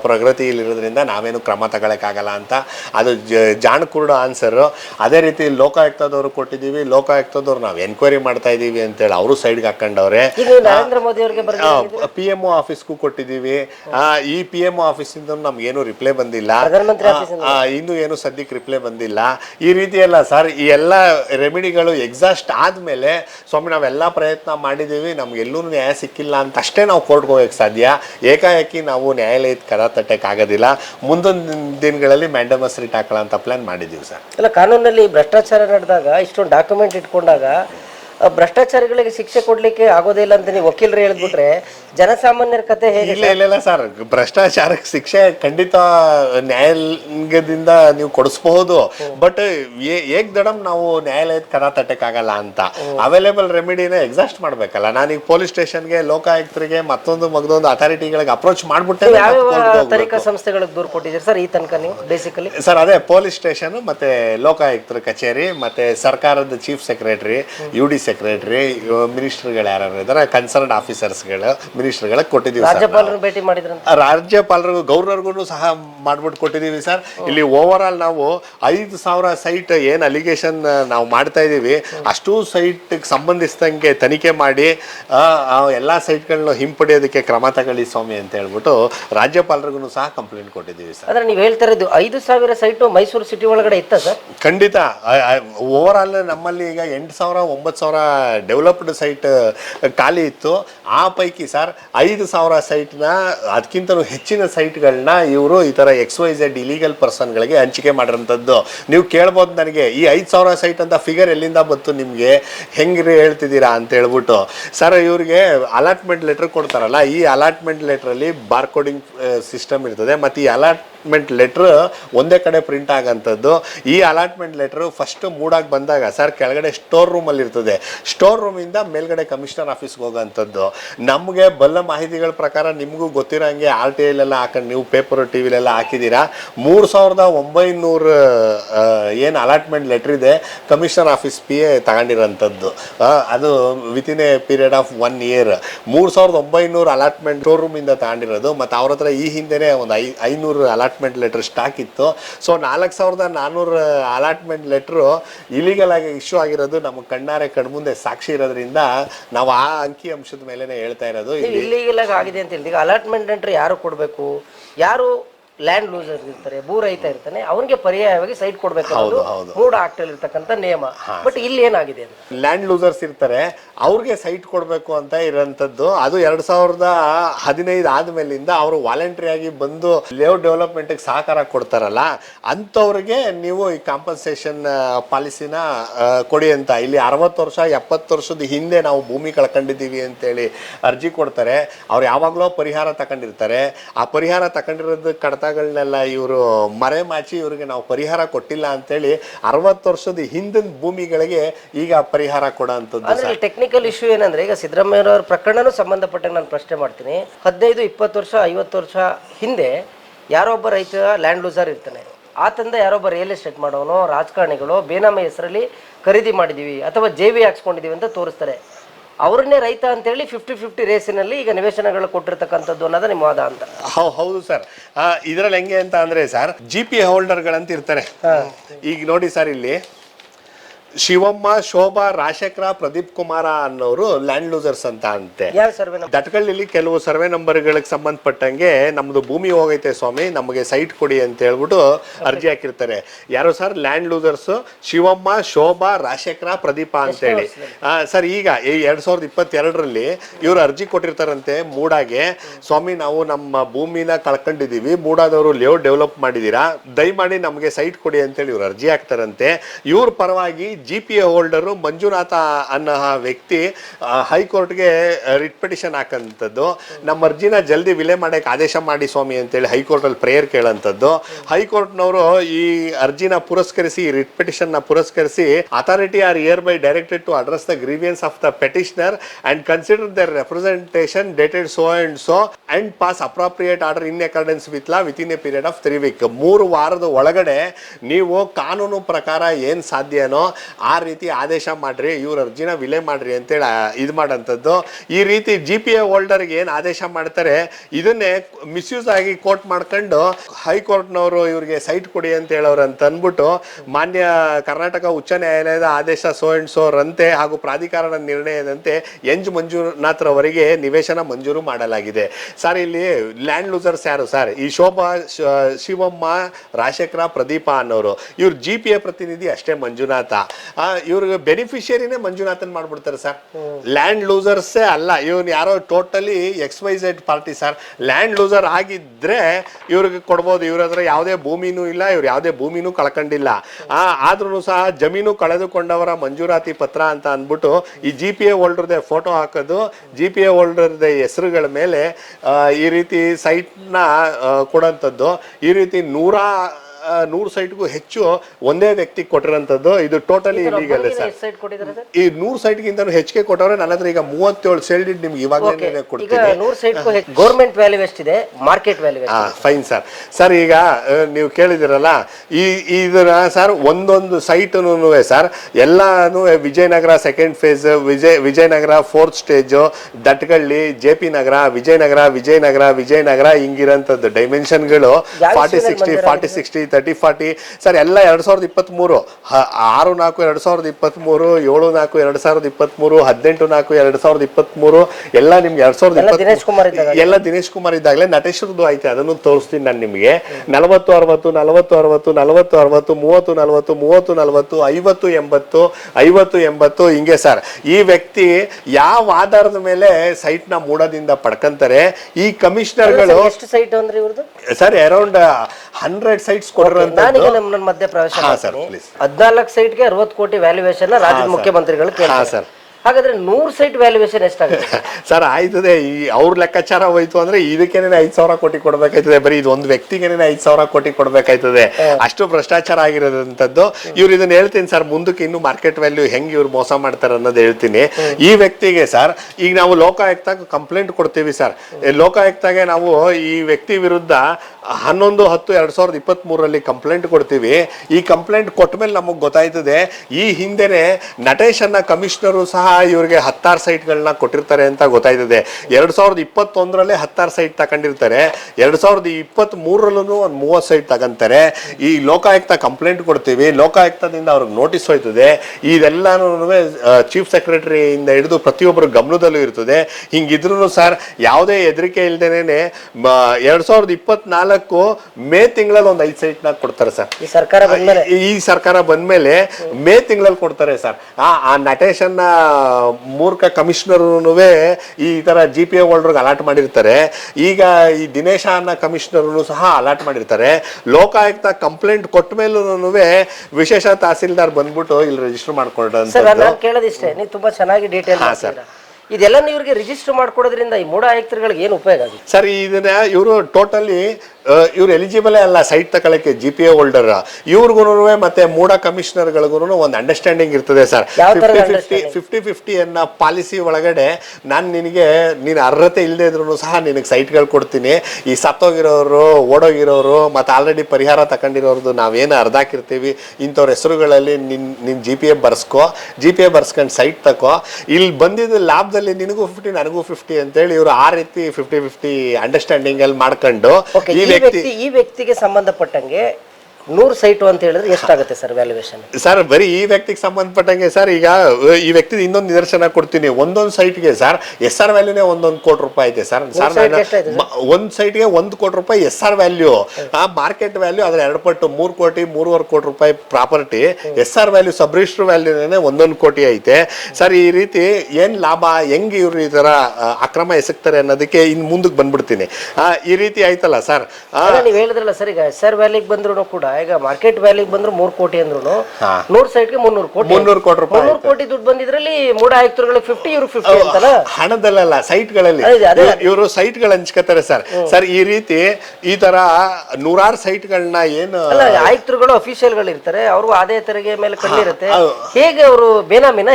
ಪ್ರಗತಿಯಲ್ಲಿರೋದ್ರಿಂದ ನಾವೇನು ಕ್ರಮ ತಗೊಳಕ್ಕಾಗಲ್ಲ ಅಂತ. ಅದು ಜ- ಆನ್ಸರ್ ಆನ್ಸರು ಅದೇ ರೀತಿ ಲೋಕಾಯುಕ್ತದವ್ರು ಕೊಟ್ಟಿದ್ದೀವಿ. ಲೋಕಾಯುಕ್ತದವ್ರು ನಾವು ಎನ್ಕ್ವೈರಿ ಮಾಡ್ತಾ ಇದ್ದೀವಿ ಅಂತೇಳಿ ಅವರು ಸೈಡ್ಗೆ ಹಾಕೊಂಡವ್ರೆ. ಪಿ ಎಂ ಒ ಆಫೀಸ್ಗೂ ಕೊಟ್ಟಿದ್ದೀವಿ. ಆ, ಈ ಪಿ ಎಂ ಒ ಆಫೀಸಿಂದ ನಮ್ಗೇನು ರಿಪ್ಲೈ ಬಂದಿಲ್ಲ. ಇನ್ನೂ ಏನು ಸದ್ಯಕ್ಕೆ ರಿಪ್ಲೈ ಬಂದಿಲ್ಲ. ಈ ರೀತಿ ಎಲ್ಲ ಸರ್ ಈ ಎಲ್ಲ ರೆಮಿಡಿಗಳು ಎಕ್ಸಾಸ್ಟ್ ಆದಮೇಲೆ ಸ್ವಾಮಿ ನಾವೆಲ್ಲ ಪ್ರಯತ್ನ ಮಾಡಿದ್ದೀವಿ. ನಮ್ಗೆಲ್ಲೂ ನ್ಯಾಯ ಸಿಕ್ಕಿಲ್ಲ ಅಂತ ಅಷ್ಟೇ ನಾವು ಕೋರ್ಟ್ಗೆ ಹೋಗಕ್ಕೆ ಸಾಧ್ಯ. ಏಕಾಏಕಿ ನಾವು ನ್ಯಾಯಾಲಯದ ಕರ ತಟ್ಟಕ್ಕೆ ಆಗೋದಿಲ್ಲ. ಮುಂದೊಂದು ದಿನಗಳಲ್ಲಿ ಮ್ಯಾಂಡಮಸ್ ರಿಟ್ ಹಾಕೋಣ ಅಂತ ಪ್ಲಾನ್ ಮಾಡಿದ್ದೀವಿ ಸರ್. ಇಲ್ಲ ಕಾನೂನಲ್ಲಿ ಭ್ರಷ್ಟಾಚಾರ ನಡೆದಾಗ ಇಷ್ಟೊಂದು ಡಾಕ್ಯುಮೆಂಟ್ ಇಟ್ಕೊಂಡಾಗ ಭ್ರಷ್ಟಾಚಾರಿಗಳಿಗೆ ಶಿಕ್ಷೆ ಕೊಡ್ಲಿಕ್ಕೆ ಆಗೋದಿಲ್ಲ ಅಂತ ನೀವು ವಕೀಲರು ಹೇಳಿದ್ಬಿಟ್ರೆ ಜನಸಾಮಾನ್ಯರ ಕತೆ ಹೇಗೆ ಇಲ್ಲ ಇಲ್ಲ ಇಲ್ಲ ಸರ್. ಭ್ರಷ್ಟಾಚಾರಕ್ಕೆ ಶಿಕ್ಷೆ ಖಂಡಿತ ನ್ಯಾಯಾಲಯದಿಂದ ನೀವು ಕೊಡಿಸಬಹುದು. ಬಟ್ ಏಕ್ ದಡಮ್ ನಾವು ನ್ಯಾಯಾಲಯದ ಕರ ತಟ್ಟಕ್ಕಾಗಲ್ಲ ಅಂತ. ಅವೈಲೇಬಲ್ ರೆಮಿಡಿನ ಎಕ್ಸಾಸ್ಟ್ ಮಾಡ್ಬೇಕಲ್ಲ. ನಾನೀಗ ಪೊಲೀಸ್ ಸ್ಟೇಷನ್ಗೆ ಲೋಕಾಯುಕ್ತರಿಗೆ ಮತ್ತೊಂದು ಮಗದೊಂದು ಅಥಾರಿಟಿಗಳಿಗೆ ಅಪ್ರೋಚ್ ಮಾಡ್ಬಿಟ್ಟೆ ತನಿಖಾ ಸಂಸ್ಥೆಗಳಿಗೆ ದೂರು ಕೊಟ್ಟಿದ್ದೀರಿ ಸರ್ ಈ ತನಕ ನೀವು ಬೇಸಿಕಲಿ ಸರ್ ಅದೇ ಪೊಲೀಸ್ ಸ್ಟೇಷನ್ ಮತ್ತೆ ಲೋಕಾಯುಕ್ತರ ಕಚೇರಿ ಮತ್ತೆ ಸರ್ಕಾರದ chief secretary U D secretary ಮಿನಿಸ್ಟರ್ಗಳು ಯಾರು ಇದ್ದಾರೆ ಕನ್ಸರ್ನ್ ಆಫೀಸರ್ಸ್ಗಳು ಮಿನಿಸ್ಟರ್ಗಳಿಗೆ ಕೊಟ್ಟಿದ್ದೀವಿ. ರಾಜ್ಯಪಾಲರನ್ನು ಭೇಟಿ ಮಾಡಿದ್ರು ರಾಜ್ಯಪಾಲರಿಗೂ ಗೌರ್ನರ್ಗೂ ಸಹ ಮಾಡ್ಬಿಟ್ಟು ಕೊಟ್ಟಿದ್ದೀವಿ ಸರ್. ಇಲ್ಲಿ ಓವರ್ ಆಲ್ ನಾವು ಐದು ಸಾವಿರ ಸೈಟ್ ಏನು ಅಲಿಗೇಷನ್ ನಾವು ಮಾಡ್ತಾ ಇದ್ದೀವಿ ಅಷ್ಟು ಸೈಟ್ಗೆ ಸಂಬಂಧಿಸಿದಂಗೆ ತನಿಖೆ ಮಾಡಿ ಎಲ್ಲ ಸೈಟ್ಗಳನ್ನ ಹಿಂಪಡೆಯೋದಕ್ಕೆ ಕ್ರಮ ತಗೊಳ್ಳಿ ಸ್ವಾಮಿ ಅಂತ ಹೇಳ್ಬಿಟ್ಟು ರಾಜ್ಯಪಾಲರಿಗೂ ಸಹ ಕಂಪ್ಲೇಂಟ್ ಕೊಟ್ಟಿದ್ದೀವಿ ಸರ್. ಅಂದ್ರೆ ನೀವು ಹೇಳ್ತಾ ಇರೋದು ಐದು ಸಾವಿರ ಸೈಟು ಮೈಸೂರು ಸಿಟಿ ಒಳಗಡೆ ಇತ್ತ ಸರ್? ಖಂಡಿತ ಓವರ್ ಆಲ್ ನಮ್ಮಲ್ಲಿ ಈಗ ಎಂಟು ಸಾವಿರ ಒಂಬತ್ತು ಸಾವಿರ ಡೆವಲಪ್ಡ್ ಸೈಟ್ ಖಾಲಿ ಇತ್ತು. ಆ ಪೈಕಿ ಸರ್, ಐದು ಸಾವಿರ ಸೈಟ್ನ, ಅದಕ್ಕಿಂತಲೂ ಹೆಚ್ಚಿನ ಸೈಟ್ಗಳನ್ನ ಇವರು ಈ ಥರ ಎಕ್ಸ್ ವೈ ಝೆಡ್ ಇಲೀಗಲ್ ಪರ್ಸನ್ಗಳಿಗೆ ಹಂಚಿಕೆ ಮಾಡಿರೋಂಥದ್ದು. ನೀವು ಕೇಳ್ಬೋದು ನನಗೆ, ಈ ಐದು ಸಾವಿರ ಸೈಟ್ ಅಂತ ಫಿಗರ್ ಎಲ್ಲಿಂದ ಬಂತು ನಿಮಗೆ? ಹೆಂಗ್ರಿ ಹೇಳ್ತಿದ್ದೀರಾ ಅಂತ ಹೇಳ್ಬಿಟ್ಟು. ಸರ್, ಇವ್ರಿಗೆ ಅಲಾಟ್ಮೆಂಟ್ ಲೆಟರ್ ಕೊಡ್ತಾರಲ್ಲ, ಈ ಅಲಾಟ್ಮೆಂಟ್ ಲೆಟ್ರಲ್ಲಿ ಬಾರ್ಕೋಡಿಂಗ್ ಸಿಸ್ಟಮ್ ಇರ್ತದೆ. ಮತ್ತು ಈ ಅಲಾಟ್ಮೆಂಟ್ ಲೆಟ್ರ್ ಒಂದೇ ಕಡೆ ಪ್ರಿಂಟ್ ಆಗಂಥದ್ದು ಈ ಅಲಾಟ್ಮೆಂಟ್ ಲೆಟ್ರ್ ಫಸ್ಟ್ ಮೂಡಾಗಿ ಬಂದಾಗ ಸರ್ ಕೆಳಗಡೆ ಸ್ಟೋರ್ ರೂಮಲ್ಲಿ ಇರ್ತದೆ. ಸ್ಟೋರ್ ರೂಮಿಂದ ಮೇಲ್ಗಡೆ ಕಮಿಷನರ್ ಆಫೀಸ್ಗೆ ಹೋಗೋಂಥದ್ದು ನಮಗೆ ಬಲ್ಲ ಮಾಹಿತಿಗಳ ಪ್ರಕಾರ ನಿಮಗೂ ಗೊತ್ತಿರೋಂಗೆ ಆರ್ ಟಿ ಐಲೆಲ್ಲ ಹಾಕೊಂಡು ನೀವು ಪೇಪರ್ ಟಿ ವಿಲೆಲ್ಲ ಹಾಕಿದ್ದೀರಾ ಮೂರು ಸಾವಿರದ ಒಂಬೈನೂರು ಏನು ಅಲಾಟ್ಮೆಂಟ್ ಲೆಟ್ರ್ ಇದೆ ಕಮಿಷನರ್ ಆಫೀಸ್ ಪಿ ಎ ತಗೊಂಡಿರೋಂಥದ್ದು ಅದು within a period of one year ಮೂರು ಸಾವಿರದ ಒಂಬೈನೂರು ಅಲಾಟ್ಮೆಂಟ್ ಸ್ಟೋರ್ ರೂಮಿಂದ ತಗೊಂಡಿರೋದು. ಮತ್ತು ಅವ್ರ ಹತ್ರ ಈ ಹಿಂದೆನೇ ಒಂದು ಐ, ಐನೂರು ಅಲಾಟ್ಮೆಂಟ್ ಲೆಟ್ರ್ ಸ್ಟಾಕ್ ಇತ್ತು. ಸೊ ನಾಲ್ಕು ಸಾವಿರದ ನಾನ್ನೂರು ಅಲಾಟ್ಮೆಂಟ್ ಲೆಟ್ರು ಇಲಿಗಲ್ ಆಗಿ ಇಶ್ಯೂ ಆಗಿರೋದು ನಮ್ಮ ಕಣ್ಣಾರೆ ಕಣ್ಮುಂದೆ ಸಾಕ್ಷಿ ಇರೋದ್ರಿಂದ ನಾವು ಆ ಅಂಕಿ ಅಂಶದ ಮೇಲೆ ಹೇಳ್ತಾ ಇರೋದು. ಇಲ್ಲಿಗಲ್ ಇಲ್ಲಿಗೆಲ್ಲ ಆಗಿದೆ ಅಂತ ಹೇಳಿದೀಗ ಅಲಾಟ್ಮೆಂಟ್ ಎಂಟ್ರಿ ಯಾರು ಕೊಡಬೇಕು? ಯಾರು ಲ್ಯಾಂಡ್ ಲೂಸರ್ ಇರ್ತಾರೆ ಭೂ ರೈತ ಇರ್ತಾನೆ ಅವನಿಗೆ ಪರ್ಯಾಯವಾಗಿ ಸೈಟ್ ಕೊಡಬೇಕು. ಮೂಡ ಆಕ್ಟ್ ಅಲ್ಲಿ ಇರ್ತಕ್ಕಂಥ ನಿಯಮ. ಬಟ್ ಇಲ್ಲಿ ಏನಾಗಿದೆ ಲ್ಯಾಂಡ್ ಲೂಸರ್ಸ್ ಇರ್ತಾರೆ ಅವ್ರಿಗೆ ಸೈಟ್ ಕೊಡಬೇಕು ಅಂತ ಇರೋಂಥದ್ದು ಅದು ಎರಡ್ ಸಾವಿರದ ಹದಿನೈದು ಆದ್ಮೇಲಿಂದ ಅವರು ವಾಲಂಟ್ರಿಯಾಗಿ ಬಂದು ಲೇಔಟ್ ಡೆವಲಪ್ಮೆಂಟ್ ಸಹಕಾರ ಕೊಡ್ತಾರಲ್ಲ ಅಂಥವ್ರಿಗೆ ನೀವು ಈ ಕಾಂಪನ್ಸೇಷನ್ ಪಾಲಿಸಿನ ಕೊಡಿ ಅಂತ. ಇಲ್ಲಿ ಅರವತ್ತು ವರ್ಷ ಎಪ್ಪತ್ತು ವರ್ಷದ ಹಿಂದೆ ನಾವು ಭೂಮಿ ಕಳ್ಕೊಂಡಿದ್ದೀವಿ ಅಂತೇಳಿ ಅರ್ಜಿ ಕೊಡ್ತಾರೆ. ಅವ್ರು ಯಾವಾಗಲೂ ಪರಿಹಾರ ತಗೊಂಡಿರ್ತಾರೆ. ಆ ಪರಿಹಾರ ತಗೊಂಡಿರೋದು ಕಡತಗಳನ್ನೆಲ್ಲ ಇವರು ಮರೆಮಾಚಿ ಇವ್ರಿಗೆ ನಾವು ಪರಿಹಾರ ಕೊಟ್ಟಿಲ್ಲ ಅಂತೇಳಿ ಅರವತ್ತು ವರ್ಷದ ಹಿಂದಿನ ಭೂಮಿಗಳಿಗೆ ಈಗ ಪರಿಹಾರ ಕೊಡೋ ಅಂತದ್ದು ಅಂದ್ರೆ ಟೆಕ್ನಿಕಲ್ ಇಶ್ಯೂ ಏನಂದ್ರೆ ಈಗ ಸಿದ್ದರಾಮಯ್ಯವ್ರ ಪ್ರಕರಣನೂ ಸಂಬಂಧಪಟ್ಟ ನಾನು ಪ್ರಶ್ನೆ ಮಾಡ್ತೀನಿ. ಹದಿನೈದು ಇಪ್ಪತ್ತು ವರ್ಷ ಐವತ್ತು ವರ್ಷ ಹಿಂದೆ ಯಾರೊಬ್ಬ ರೈತ ಲ್ಯಾಂಡ್ ಲೂಸರ್ ಇರ್ತಾನೆ. ಆತಂದ ಯಾರೊಬ್ಬ ರಿಯಲ್ ಎಸ್ಟೇಟ್ ಮಾಡೋನು ರಾಜಕಾರಣಿಗಳು ಬೇನಾಮ ಹೆಸರಲ್ಲಿ ಖರೀದಿ ಮಾಡಿದೀವಿ ಅಥವಾ ಜೆ ವಿ ಹಾಕ್ಸ್ಕೊಂಡಿದೀವಿ ಅಂತ ತೋರಿಸ್ತಾರೆ. ಅವ್ರನ್ನೇ ರೈತ ಅಂತೇಳಿ ಫಿಫ್ಟಿ ಫಿಫ್ಟಿ ರೇಸಿನಲ್ಲಿ ಈಗ ನಿವೇಶನಗಳು ಕೊಟ್ಟಿರ್ತಕ್ಕಂಥದ್ದು ಅನ್ನೋದು ನಿಮ್ಮ ವಾದ ಅಂತ ಹೌದು ಸರ್. ಇದರಲ್ಲಿ ಹೆಂಗೆ ಅಂತ ಅಂದ್ರೆ ಸರ್ ಜಿ ಪಿ ಹೋಲ್ಡರ್ಗಳಂತ ಇರ್ತಾರೆ ಈಗ ನೋಡಿ ಸರ್ ಇಲ್ಲಿ ಶಿವಮ್ಮ ಶೋಭಾ ರಾಶೇಖರ ಪ್ರದೀಪ್ ಕುಮಾರ ಅನ್ನೋರು ಲ್ಯಾಂಡ್ ಲೂಸರ್ಸ್ ಅಂತ ಅಂತೆ. ದಟ್ಗಳಲ್ಲಿ ಕೆಲವು ಸರ್ವೆ ನಂಬರ್ಗಳಿಗೆ ಸಂಬಂಧಪಟ್ಟಂಗೆ ನಮ್ದು ಭೂಮಿ ಹೋಗೈತೆ ಸ್ವಾಮಿ ನಮಗೆ ಸೈಟ್ ಕೊಡಿ ಅಂತ ಹೇಳ್ಬಿಟ್ಟು ಅರ್ಜಿ ಹಾಕಿರ್ತಾರೆ. ಯಾರು sir? Land losers Shivamma Shobha ರಾಶೇಖರ Pradeepa ಅಂತ ಹೇಳಿ. ಸರ್ ಈಗ ಈ ಎರಡ್ ಸಾವಿರದ ಇಪ್ಪತ್ತೆರಡರಲ್ಲಿ ಇವರು ಅರ್ಜಿ ಕೊಟ್ಟಿರ್ತಾರಂತೆ ಮೂಡಾಗೆ. ಸ್ವಾಮಿ ನಾವು ನಮ್ಮ ಭೂಮಿನ ಕಳ್ಕೊಂಡಿದೀವಿ ಮೂಡಾದವರು ಲೇಔಟ್ ಡೆವಲಪ್ ಮಾಡಿದೀರಾ ದಯಮಾಡಿ ನಮಗೆ ಸೈಟ್ ಕೊಡಿ ಅಂತೇಳಿ ಇವರು ಅರ್ಜಿ ಹಾಕ್ತಾರಂತೆ. ಇವ್ರ ಪರವಾಗಿ G P A holder Manjunatha ಅನ್ನೋ ವ್ಯಕ್ತಿ ಹೈಕೋರ್ಟ್ಗೆ ರಿಟ್ ಪಿಟಿಷನ್ ಹಾಕಂಥದ್ದು ನಮ್ಮ ಅರ್ಜಿನ ಜಲ್ದಿ ವಿಲೆ ಮಾಡೋಕ್ಕೆ ಆದೇಶ ಮಾಡಿ ಸ್ವಾಮಿ ಅಂತೇಳಿ ಹೈಕೋರ್ಟಲ್ಲಿ ಪ್ರೇಯರ್ ಕೇಳೋಂಥದ್ದು ಹೈಕೋರ್ಟ್ನವರು ಈ ಅರ್ಜಿನ ಪುರಸ್ಕರಿಸಿ ರಿಟ್ ಪಿಟಿಷನ್ನ ಪುರಸ್ಕರಿಸಿ authority are hereby directed to address the grievance of the petitioner and consider their representation dated so and so and pass appropriate order in accordance with law within a period of three week ಮೂರು ವಾರದ ಒಳಗಡೆ ನೀವು ಕಾನೂನು ಪ್ರಕಾರ ಏನು ಸಾಧ್ಯನೋ ಆ ರೀತಿ ಆದೇಶ ಮಾಡ್ರಿ, ಇವ್ರ ಅರ್ಜಿನ ವಿಲೆ ಮಾಡ್ರಿ ಅಂತೇಳಿ ಇದು ಮಾಡೋಂಥದ್ದು. ಈ ರೀತಿ ಜಿ ಪಿ ಎ ಹೋಲ್ಡರ್ಗೆ ಏನು ಆದೇಶ ಮಾಡ್ತಾರೆ, ಇದನ್ನೇ ಮಿಸ್ಯೂಸ್ ಆಗಿ ಕೋರ್ಟ್ ಮಾಡ್ಕೊಂಡು ಹೈಕೋರ್ಟ್ನವರು ಇವ್ರಿಗೆ ಸೈಟ್ ಕೊಡಿ ಅಂತ ಹೇಳೋರು ಅಂತ ಅಂದ್ಬಿಟ್ಟು ಮಾನ್ಯ ಕರ್ನಾಟಕ ಉಚ್ಚ ನ್ಯಾಯಾಲಯದ ಆದೇಶ ಸೋ ಅಂಡ್ ಸೋರಂತೆ ಹಾಗೂ ಪ್ರಾಧಿಕಾರದ ನಿರ್ಣಯದಂತೆ ಎಂಜ್ ಮಂಜುನಾಥ್ರವರಿಗೆ ನಿವೇಶನ ಮಂಜೂರು ಮಾಡಲಾಗಿದೆ. ಸರ್, ಇಲ್ಲಿ ಲ್ಯಾಂಡ್ ಲೂಸರ್ಸ್ ಯಾರು ಸರ್? ಈ ಶೋಭಾ ಶಿವಮ್ಮ, ರಾಜಶೇಖರ ಪ್ರದೀಪ ಅನ್ನೋರು. ಇವ್ರು ಜಿ ಪಿ ಎ ಪ್ರತಿನಿಧಿ ಅಷ್ಟೇ ಮಂಜುನಾಥ. ಇವ್ರಿಗೆ ಬೆನಿಫಿಷಿಯರಿನೇ ಮಂಜುನಾಥನ್ ಮಾಡ್ಬಿಡ್ತಾರೆ ಸರ್ ಲ್ಯಾಂಡ್ ಲೂಸರ್ಸೇ ಅಲ್ಲ, ಇವನ್ ಯಾರೋ totally X Y Z party sir land loser ಆಗಿದ್ರೆ ಇವ್ರಿಗೆ ಕೊಡ್ಬೋದು. ಇವ್ರ ಹತ್ರ ಯಾವುದೇ ಭೂಮಿನೂ ಇಲ್ಲ, ಇವ್ರು ಯಾವುದೇ ಭೂಮಿನೂ ಕಳ್ಕೊಂಡಿಲ್ಲ. ಆದ್ರೂ ಸಹ ಜಮೀನು ಕಳೆದುಕೊಂಡವರ ಮಂಜೂರಾತಿ ಪತ್ರ ಅಂತ ಅಂದ್ಬಿಟ್ಟು ಈ ಜಿ ಪಿ ಎ ಹೋಲ್ಡರ್ದೆ ಫೋಟೋ ಹಾಕೋದು ಜಿ ಪಿ ಎ ಹೋಲ್ಡರ್ದೆ ಹೆಸರುಗಳ ಮೇಲೆ ಈ ರೀತಿ ಸೈಟ್ನ ಕೊಡೋಂಥದ್ದು. ಈ ರೀತಿ ನೂರ ನೂರು ಸೈಟ್ಗೂ ಹೆಚ್ಚು ಒಂದೇ ವ್ಯಕ್ತಿ ಕೊಟ್ಟಿರೋಂಥದ್ದು. ಇದು ಟೋಟಲಿ ಇಲೀಗಲ್ ಸರ್. ಈ ನೂರು ಸೈಟ್ಗಿಂತ ಹೆಚ್ಚಿಗೆ ಕೊಟ್ಟವ್ರೆ ನನ್ನ ಹತ್ರ ಈಗ ಮೂವತ್ತೇಳು ಸೇಲ್ ನಿಮ್ಗೆ ಇವಾಗ ಕೊಡ್ತೀನಿ. ಗೌರ್ಮೆಂಟ್ ವ್ಯಾಲ್ಯೂ ಎಷ್ಟಿದೆ? Market value fine sir sir ಈಗ ನೀವು ಕೇಳಿದಿರಲ್ಲ ಈ ಇದನ್ನ ಸರ್ ಒಂದೊಂದು ಸೈಟ್ನೂ ಸರ್ ಎಲ್ಲಾನು Vijayanagara second phase Vijaya Vijayanagara fourth stage Dattagalli J P Nagar Vijayanagara Vijayanagara Vijayanagara ಹಿಂಗಿರೋಂಥದ್ದು ಡೈಮೆನ್ಷನ್ಗಳು ಗಳು forty sixty? Forty sixty thirty forty sir ಎಲ್ಲ ಎರಡು ಸಾವಿರದ ಇಪ್ಪತ್ತ್ಮೂರು ಆರು ನಾಲ್ಕು ಎರಡು ಸಾವಿರದ ಇಪ್ಪತ್ತ್ಮೂರು ಏಳು ನಾಲ್ಕು ಎರಡು ಸಾವಿರದ ಇಪ್ಪತ್ತ್ಮೂರು ಹದಿನೆಂಟು ನಾಲ್ಕು ಎರಡು ಸಾವಿರದ ಇಪ್ಪತ್ತ್ಮೂರು ಎಲ್ಲ ನಿಮ್ಗೆ ಎರಡು ಸಾವಿರದ ಎಲ್ಲ ದಿನೇಶ್ ಕುಮಾರ್ ಇಪ್ಪತ್ತ್ ಎಲ್ಲ ದಿನೇಶ್ ಕುಮಾರ್ ಇದ್ದಾಗಲೇ ನಟೇಶ್ವರದ್ದು ಐತೆ ಅದನ್ನು ತೋರಿಸ್ತೀನಿ ನಾನು ನಿಮಗೆ. ನಲವತ್ತು ಅರವತ್ತು ನಲವತ್ತು ಅರವತ್ತು ನಲವತ್ತು ಅರವತ್ತು ಮೂವತ್ತು ನಲವತ್ತು ಮೂವತ್ತು ನಲವತ್ತು ಐವತ್ತು ಎಂಬತ್ತು ಐವತ್ತು ಎಂಬತ್ತು ಹಿಂಗೆ ಸರ್. ಈ ವ್ಯಕ್ತಿ ಯಾವ ಆಧಾರದ ಮೇಲೆ ಸೈಟ್ನ ಮೂಡದಿಂದ ಪಡ್ಕಂತಾರೆ? ಈ ಕಮಿಷನರ್ಗಳು ಎಷ್ಟು ಸೈಟ್ ಅಂದ್ರೆ ಇವ್ರದ್ದು? ಸರ್ ಅರೌಂಡ್ ಹಂಡ್ರೆಡ್ ಸೈಟ್ಸ್ ನಾನೀಗ ನಮ್ಮ ನನ್ನ ಮಧ್ಯೆ ಪ್ರವೇಶ ಹಾ, sir, ಮಾಡ್ತೀನಿ. please. ಹದಿನಾಲ್ಕು ಸೈಟ್ಗೆ ಅರವತ್ತು ಕೋಟಿ ವ್ಯಾಲ್ಯೂಯೇಷನ್ ರಾಜ್ಯದ ಮುಖ್ಯಮಂತ್ರಿಗಳು ಹಾ ಕೇಳ್ತಾರೆ ಸರ್ ಹಾಗಾದ್ರೆ ನೂರು ಸೈಟ್ ವ್ಯಾಲ್ಯೂಯೇಷನ್ ಎಷ್ಟಾಗುತ್ತೆ? ಸರ್ ಆಯ್ತದೆ. ಈ ಅವ್ರ ಲೆಕ್ಕಾಚಾರ ಹೋಯ್ತು ಅಂದ್ರೆ ಇದಕ್ಕೇನೆ ಐದ್ ಸಾವಿರ ಕೋಟಿ ಕೊಡ್ಬೇಕಾಯ್ತದೆ? ಬರೀ ಇದು ಒಂದು ವ್ಯಕ್ತಿಗೇನೆ ಐದ್ ಸಾವಿರ ಕೋಟಿ ಕೊಡ್ಬೇಕಾಯ್ತದೆ? ಅಷ್ಟು ಭ್ರಷ್ಟಾಚಾರ ಆಗಿರೋದಂಥದ್ದು. ಇವ್ರು ಇದನ್ನ ಹೇಳ್ತೀನಿ ಸರ್ ಮುಂದಕ್ಕೆ ಇನ್ನು ಮಾರ್ಕೆಟ್ ವ್ಯಾಲ್ಯೂ ಹೆಂಗ್ ಇವ್ರು ಮೋಸ ಮಾಡ್ತಾರೆ ಅನ್ನೋದು ಹೇಳ್ತೀನಿ. ಈ ವ್ಯಕ್ತಿಗೆ ಸರ್ ಈಗ ನಾವು ಲೋಕಾಯುಕ್ತಾಗ ಕಂಪ್ಲೇಂಟ್ ಕೊಡ್ತೀವಿ ಸರ್. ಲೋಕಾಯುಕ್ತಾಗೆ ನಾವು ಈ ವ್ಯಕ್ತಿ ವಿರುದ್ಧ ಹನ್ನೊಂದು ಹತ್ತು ಎರಡ್ ಸಾವಿರದ ಇಪ್ಪತ್ತ್ ಮೂರರಲ್ಲಿ ಕಂಪ್ಲೇಂಟ್ ಕೊಡ್ತೀವಿ. ಈ ಕಂಪ್ಲೇಂಟ್ ಕೊಟ್ಟ ಮೇಲೆ ನಮಗೆ ಗೊತ್ತಾಯ್ತದೆ. ಈ ಹಿಂದೆನೆ ನಟೇಶ್ ಅನ್ನ ಕಮಿಷನರು ಸಹ ಇವ್ರಿಗೆ ಹತ್ತಾರು ಸೈಟ್ಗಳನ್ನ ಕೊಟ್ಟಿರ್ತಾರೆ ಅಂತ ಗೊತ್ತಾಯ್ತದೆ. ಎರಡ್ ಸಾವಿರದ ಇಪ್ಪತ್ತೊಂದರಲ್ಲೇ ಹತ್ತಾರು ಸೈಟ್ ತಗೊಂಡಿರ್ತಾರೆ. ಎರಡು ಸಾವಿರದ ಇಪ್ಪತ್ತ್ ಮೂರರಲ್ಲೂ ಒಂದು ಮೂವತ್ತು ಸೈಟ್ ತಗೊಂತಾರೆ. ಈ ಲೋಕಾಯುಕ್ತ ಕಂಪ್ಲೇಂಟ್ ಕೊಡ್ತೀವಿ. ಲೋಕಾಯುಕ್ತದಿಂದ ಅವ್ರಿಗೆ ನೋಟಿಸ್ ಹೋಯ್ತದೆ. ಇದೆಲ್ಲಾನು ಚೀಫ್ ಸೆಕ್ರೆಟರಿಯಿಂದ ಹಿಡಿದು ಪ್ರತಿಯೊಬ್ಬರ ಗಮನದಲ್ಲೂ ಇರ್ತದೆ. ಹಿಂಗಿದ್ರು ಸರ್ ಯಾವುದೇ ಹೆದರಿಕೆ ಇಲ್ದೇನೆ ಎರಡು ಸಾವಿರದ ಇಪ್ಪತ್ನಾಲ್ಕು ಮೇ ತಿಂಗಳಲ್ಲಿ ಒಂದು ಐದು ಸೈಟ್ನ ಕೊಡ್ತಾರೆ ಸರ್. ಈ ಸರ್ಕಾರ ಬಂದ್ಮೇಲೆ? ಈ ಸರ್ಕಾರ ಬಂದ್ಮೇಲೆ ಮೇ ತಿಂಗಳಲ್ಲಿ ಕೊಡ್ತಾರೆ ಸರ್. ಆ ಆ ನಟೇಶನ್ನ ಮೂರ್ಖ ಕಮಿಷನರ್ನು ಈ ತರ ಜಿ ಪಿ ಎ ಹೋಲ್ಡರ್ಗೆ ಅಲಾಟ್ ಮಾಡಿರ್ತಾರೆ. ಈಗ ಈ ದಿನೇಶ ಅನ್ನೋ ಕಮಿಷನರ್ನು ಸಹ ಅಲಾಟ್ ಮಾಡಿರ್ತಾರೆ. ಲೋಕಾಯುಕ್ತ ಕಂಪ್ಲೇಂಟ್ ಕೊಟ್ಟ ಮೇಲೂ ವಿಶೇಷ ತಹಸೀಲ್ದಾರ್ ಬಂದ್ಬಿಟ್ಟು ಇಲ್ಲಿ ರಿಜಿಸ್ಟರ್ ಮಾಡ್ಕೊಂಡ್ರೆ ಕೇಳೋದಿಷ್ಟೇ. ನೀವು ತುಂಬಾ ಚೆನ್ನಾಗಿ ಡೀಟೇಲ್ ಹಾ, sir. ಇದೆಲ್ಲ ಇವ್ರಿಗೆ ರಿಜಿಸ್ಟರ್ ಮಾಡ್ಕೊಡೋದ್ರಿಂದ ಈ ಮೂಢ ಆಯುಕ್ತರುಗಳಿಗೆ ಏನು ಉಪಯೋಗ ಆಗುತ್ತೆ? ಸರ್ ಇದನ್ನ ಇವರು ಟೋಟಲಿ ಇವ್ರು ಎಲಿಜಿಬಲ್ ಅಲ್ಲ ಸೈಟ್ ತಗೊಳಕ್ಕೆ ಜಿ ಪಿ ಎ ಹೋಲ್ಡರ್ ಇವ್ರಿಗೂ ಮತ್ತೆ ಮೂಡ ಕಮಿಷನರ್ಗಳಿಗೂ ಒಂದು ಅಂಡರ್ಸ್ಟ್ಯಾಂಡಿಂಗ್ ಇರ್ತದೆ sir. Fifty fifty fifty fifty ಅನ್ನೋ ಪಾಲಿಸಿ ಒಳಗಡೆ ನಾನು ನಿನಗೆ ನೀನು ಅರ್ಹತೆ ಇಲ್ಲದೆ ಇದ್ರು ಸಹ ನಿನಗೆ ಸೈಟ್ಗಳು ಕೊಡ್ತೀನಿ. ಈ ಸತ್ತೋಗಿರೋರು ಓಡೋಗಿರೋರು ಮತ್ತು ಆಲ್ರೆಡಿ ಪರಿಹಾರ ತಗೊಂಡಿರೋರ್ದು ನಾವೇನು ಅರ್ಧಾಕಿರ್ತೀವಿ ಇಂಥವ್ರ ಹೆಸರುಗಳಲ್ಲಿ ನಿನ್ ನಿನ್ನ ಜಿ ಪಿ ಎ ಬರ್ಸ್ಕೊ ಜಿ ಪಿ ಎ ಬರ್ಸ್ಕೊಂಡು ಸೈಟ್ ತಕೋ. ಇಲ್ಲಿ ಬಂದಿದ್ದ ಲಾಭದಲ್ಲಿ ನಿನಗೂ ಫಿಫ್ಟಿ ನನಗೂ ಫಿಫ್ಟಿ ಅಂತೇಳಿ ಇವರು ಆ ರೀತಿ ಫಿಫ್ಟಿ ಫಿಫ್ಟಿ ಅಂಡರ್ಸ್ಟ್ಯಾಂಡಿಂಗ್ ಅಲ್ಲಿ ಮಾಡ್ಕೊಂಡು ಈ ವ್ಯಕ್ತಿ ಈ ವ್ಯಕ್ತಿಗೆ ಸಂಬಂಧಪಟ್ಟಂಗೆ ನೂರು ಸೈಟು ಅಂತ ಹೇಳಿದ್ರೆ ಎಷ್ಟಾಗುತ್ತೆ ಸರ್ ವ್ಯಾಲ್ಯೂಯೇಷನ್ ಸರ್ ಬರೀ ಈ ವ್ಯಕ್ತಿಗೆ ಸಂಬಂಧಪಟ್ಟಂಗೆ ಸರ್ ಈಗ ಈ ವ್ಯಕ್ತಿ ಇನ್ನೊಂದು ನಿದರ್ಶನ ಕೊಡ್ತೀನಿ. ಒಂದೊಂದು ಸೈಟ್ಗೆ ಸರ್ ಎಸ್ ಆರ್ ವ್ಯಾಲ್ಯೂನೇ ಒಂದೊಂದು ಕೋಟಿ ರೂಪಾಯಿ ಇದೆ ಸರ್. ಸರ್ ಒಂದು ಸೈಟ್ಗೆ ಒಂದು ಕೋಟಿ ರೂಪಾಯಿ ಎಸ್ ಆರ್ ವ್ಯಾಲ್ಯೂ. ಆ ಮಾರ್ಕೆಟ್ ವ್ಯಾಲ್ಯೂ ಅದ್ರ ಎರಡು ಪಟ್ಟು ಮೂರು ಕೋಟಿ ಮೂರುವರೆ ಕೋಟಿ ರೂಪಾಯಿ property. S R value sub register ವ್ಯಾಲ್ಯೂನೇ ಒಂದೊಂದು ಕೋಟಿ ಐತೆ. ಸರ್ ಈ ರೀತಿ ಏನು ಲಾಭ ಹೆಂಗ್ ಇವ್ರು ಈ ತರ ಆ, ಅಕ್ರಮ ಎಸಗ್ತಾರೆ ಅನ್ನೋದಕ್ಕೆ ಇನ್ನು ಮುಂದಕ್ಕೆ ಬಂದ್ಬಿಡ್ತೀನಿ. ಆ, ಈ ರೀತಿ ಆಯ್ತಲ್ಲ ಸರ್? ನೀವು ಹೇಳಿದ್ರಲ್ಲ ಸರ್ ಈಗ ಎಸ್ ಆರ್ ವ್ಯಾಲ್ಯೂಗೆ ಬಂದ್ರು ಕೂಡ ಈಗ ಮಾರ್ಕೆಟ್ ವ್ಯಾಲ್ಯೂ ಬಂದ್ರೆ ಮೂರ್ ಕೋಟಿ ಅಂದ್ರು ನೂರ್ ಸೈಡ್ಗೆ ಮುನ್ನೂರು ಕೋಟಿ. ಮುನ್ನೂರು ಕೋಟಿ ರೂಪಾಯಿ ಮುನ್ನೂರು ಕೋಟಿ ದುಡ್ಡು ಬಂದಿದ್ರಲ್ಲಿ ಮೂಡ ಆಯುಕ್ತರುಗಳಿಗೆ ಫಿಫ್ಟಿ ಇವ್ರು ಫಿಫ್ಟಿ ಅಂತಲ್ಲ? ಹಣದಲ್ಲ ಸೈಟ್ಗಳಲ್ಲಿ ಇವರು ಇವರು ಸೈಟ್ಗಳು ಹಂಚ್ಕೋತಾರೆ ಸರ್. ಸರ್ ಈ ರೀತಿ ಈ ತರ ನೂರಾರು ಸೈಟ್ಗಳನ್ನ ಏನು ಅಲ್ಲ ಆಯುಕ್ತರುಗಳು ಅಫಿಷಿಯಲ್ಗಳು ಇರ್ತಾರೆ ಅವರು ಆದಾಯ ತೆರಿಗೆ ಮೇಲೆ ಕಣ್ಣಿರುತ್ತೆ. ಹೇಗೆ ಅವರು ಬೇನಾಮಿನ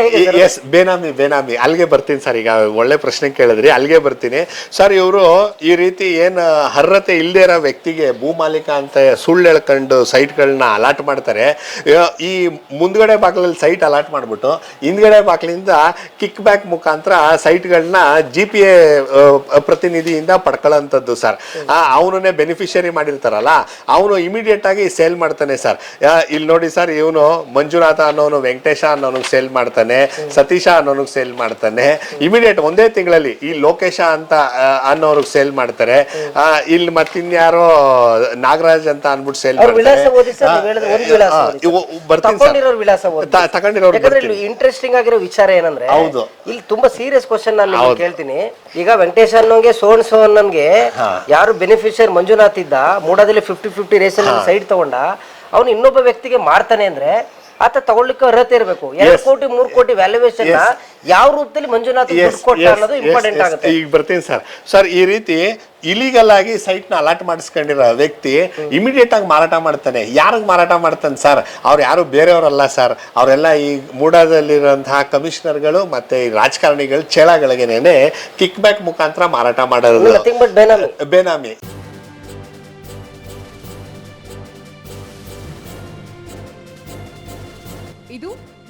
ಎಸ್ ಬೇನಾಮಿ ಬೇನಾಮಿ. ಅಲ್ಲಿಗೆ ಬರ್ತೀನಿ ಸರ್ ಈಗ ಒಳ್ಳೆ ಪ್ರಶ್ನೆ ಕೇಳಿದ್ರಿ. ಅಲ್ಲಿಗೆ ಬರ್ತೀನಿ. ಸರ್ ಇವರು ಈ ರೀತಿ ಏನು ಅರ್ಹತೆ ಇಲ್ಲದೇ ಇರೋ ವ್ಯಕ್ತಿಗೆ ಭೂ ಮಾಲೀಕ ಅಂತ ಸುಳ್ಳು ಹೇಳ್ಕೊಂಡು ಸೈಟ್ಗಳನ್ನ ಅಲಾಟ್ ಮಾಡ್ತಾರೆ. ಈ ಮುಂದ್ಗಡೆ ಬಾಗಿಲಲ್ಲಿ ಸೈಟ್ ಅಲಾಟ್ ಮಾಡಿಬಿಟ್ಟು ಹಿಂದ್ಗಡೆ ಬಾಗಿಲಿಂದ ಕಿಕ್ ಬ್ಯಾಕ್ ಮುಖಾಂತರ ಸೈಟ್ಗಳನ್ನ ಜಿ ಪಿ ಎ ಪ್ರತಿನಿಧಿಯಿಂದ ಪಡ್ಕೊಳ್ಳೋಂಥದ್ದು ಸರ್ ಅವನೇ ಬೆನಿಫಿಷರಿ ಮಾಡಿರ್ತಾರಲ್ಲ ಅವನು ಇಮಿಡಿಯೇಟ್ ಆಗಿ ಸೇಲ್ ಮಾಡ್ತಾನೆ ಸರ್ ಇಲ್ಲಿ ನೋಡಿ ಸರ್ ಇವನು ಮಂಜುನಾಥ ಅನ್ನೋನು ವೆಂಕಟೇಶ ಅನ್ನೋನಿಗೆ ಸೇಲ್ ಮಾಡ್ತಾನೆ ಸತೀಶ ಅನ್ನೋನಿಗೆ ಸೇಲ್ ಮಾಡ್ತಾನೆ. ಇಮಿಡಿಯೇಟ್ ಒಂದೇ ತಿಂಗಳಲ್ಲಿ ಈ ಲೋಕೇಶ ಅಂತ ಅನ್ನೋರಿಗೆ ಸೇಲ್ ಮಾಡ್ತಾರೆ. ಇಲ್ಲಿ ಮತ್ತಿನ್ಯಾರೋ ನಾಗರಾಜ್ ಅಂತ ಅನ್ಬಿಟ್ಟು ಸೇಲ್ ಅವ್ರ ವಿಳಾಸ ಮಾಡ್ತಾರೆ ನೀವು ಹೇಳಿದ ಒಂದು ವಿಳಾಸ ಆ, ಓದಿ ಇವು- ಸರ್. ಬರ್ತೀನಿ ಸರ್. ತಗೊಂಡಿರೋರ್ ವಿಳಾಸ ಓದಿ ತ- ತಗೊಂಡಿರೋರು ಯಾಕಂದ್ರೆ ಇಲ್ಲಿ ಇಂಟ್ರೆಸ್ಟಿಂಗ್ ಆಗಿರೋ ವಿಚಾರ ಏನಂದ್ರೆ ಹೌದು. ಇಲ್ಲಿ ತುಂಬಾ ಸೀರಿಯಸ್ ಕ್ವಶನ್ ನಾನು ನಿಮ್ಗೆ ಕೇಳ್ತೀನಿ ಈಗ ವೆಂಕಟೇಶ್ ಅನ್ನೋಂಗೆ ಸೋನ್ ಸೋ ಅನ್ನೋನ್ಗೆ ಯಾರು ಬೆನಿಫಿಷಿಯರ್ ಮಂಜುನಾಥ್ ಇದ್ದ ಮೂಡಾದಲ್ಲಿ ಫಿಫ್ಟಿ ಫಿಫ್ಟಿ ರೇಸಲ್ಲಿ ಸೈಡ್ ತಗೊಂಡ ಅವನು ಇನ್ನೊಬ್ಬ ವ್ಯಕ್ತಿಗೆ ಮಾಡ್ತಾನೆ ಅಂದ್ರೆ ಆತ ತಗೊಳ್ಳಿಕ್ಕೆ ಅರ್ಹತೆ ಇರಬೇಕು. ಎರಡು ಕೋಟಿ ಮೂರು ಕೋಟಿ ವ್ಯಾಲ್ಯೂಯೇಷನ್ ಯಾವ ರೂಪದಲ್ಲಿ ಮಂಜುನಾಥ್ ದುಡ್ಡು ಕೊಟ್ಟ ಅನ್ನೋದು ಇಂಪಾರ್ಟೆಂಟ್ ಆಗುತ್ತೆ. ಈಗ ಬರ್ತೀನಿ ಸರ್. ಸರ್ ಈ ರೀತಿ ಇಲಿಗಲ್ ಆಗಿ ಸೈಟ್ನ ಅಲಾಟ್ ಮಾಡಿಸ್ಕೊಂಡಿರೋ ವ್ಯಕ್ತಿ ಇಮಿಡಿಯೇಟ್ ಆಗಿ ಮಾರಾಟ ಮಾಡ್ತಾನೆ. ಯಾರಿಗೆ ಮಾರಾಟ ಮಾಡ್ತಾನೆ ಸರ್? ಅವ್ರು ಯಾರು ಬೇರೆಯವರಲ್ಲ ಸರ್. ಅವರೆಲ್ಲ ಈ ಮೂಡಾದಲ್ಲಿರುವಂತಹ ಕಮಿಷನರ್ಗಳು ಮತ್ತೆ ಈ ರಾಜಕಾರಣಿಗಳು ಚೇಳಗಳಿಗೆ ಕಿಕ್ ಬ್ಯಾಕ್ ಮುಖಾಂತರ ಮಾರಾಟ ಮಾಡೋದು. ಬೇನಾಮಿ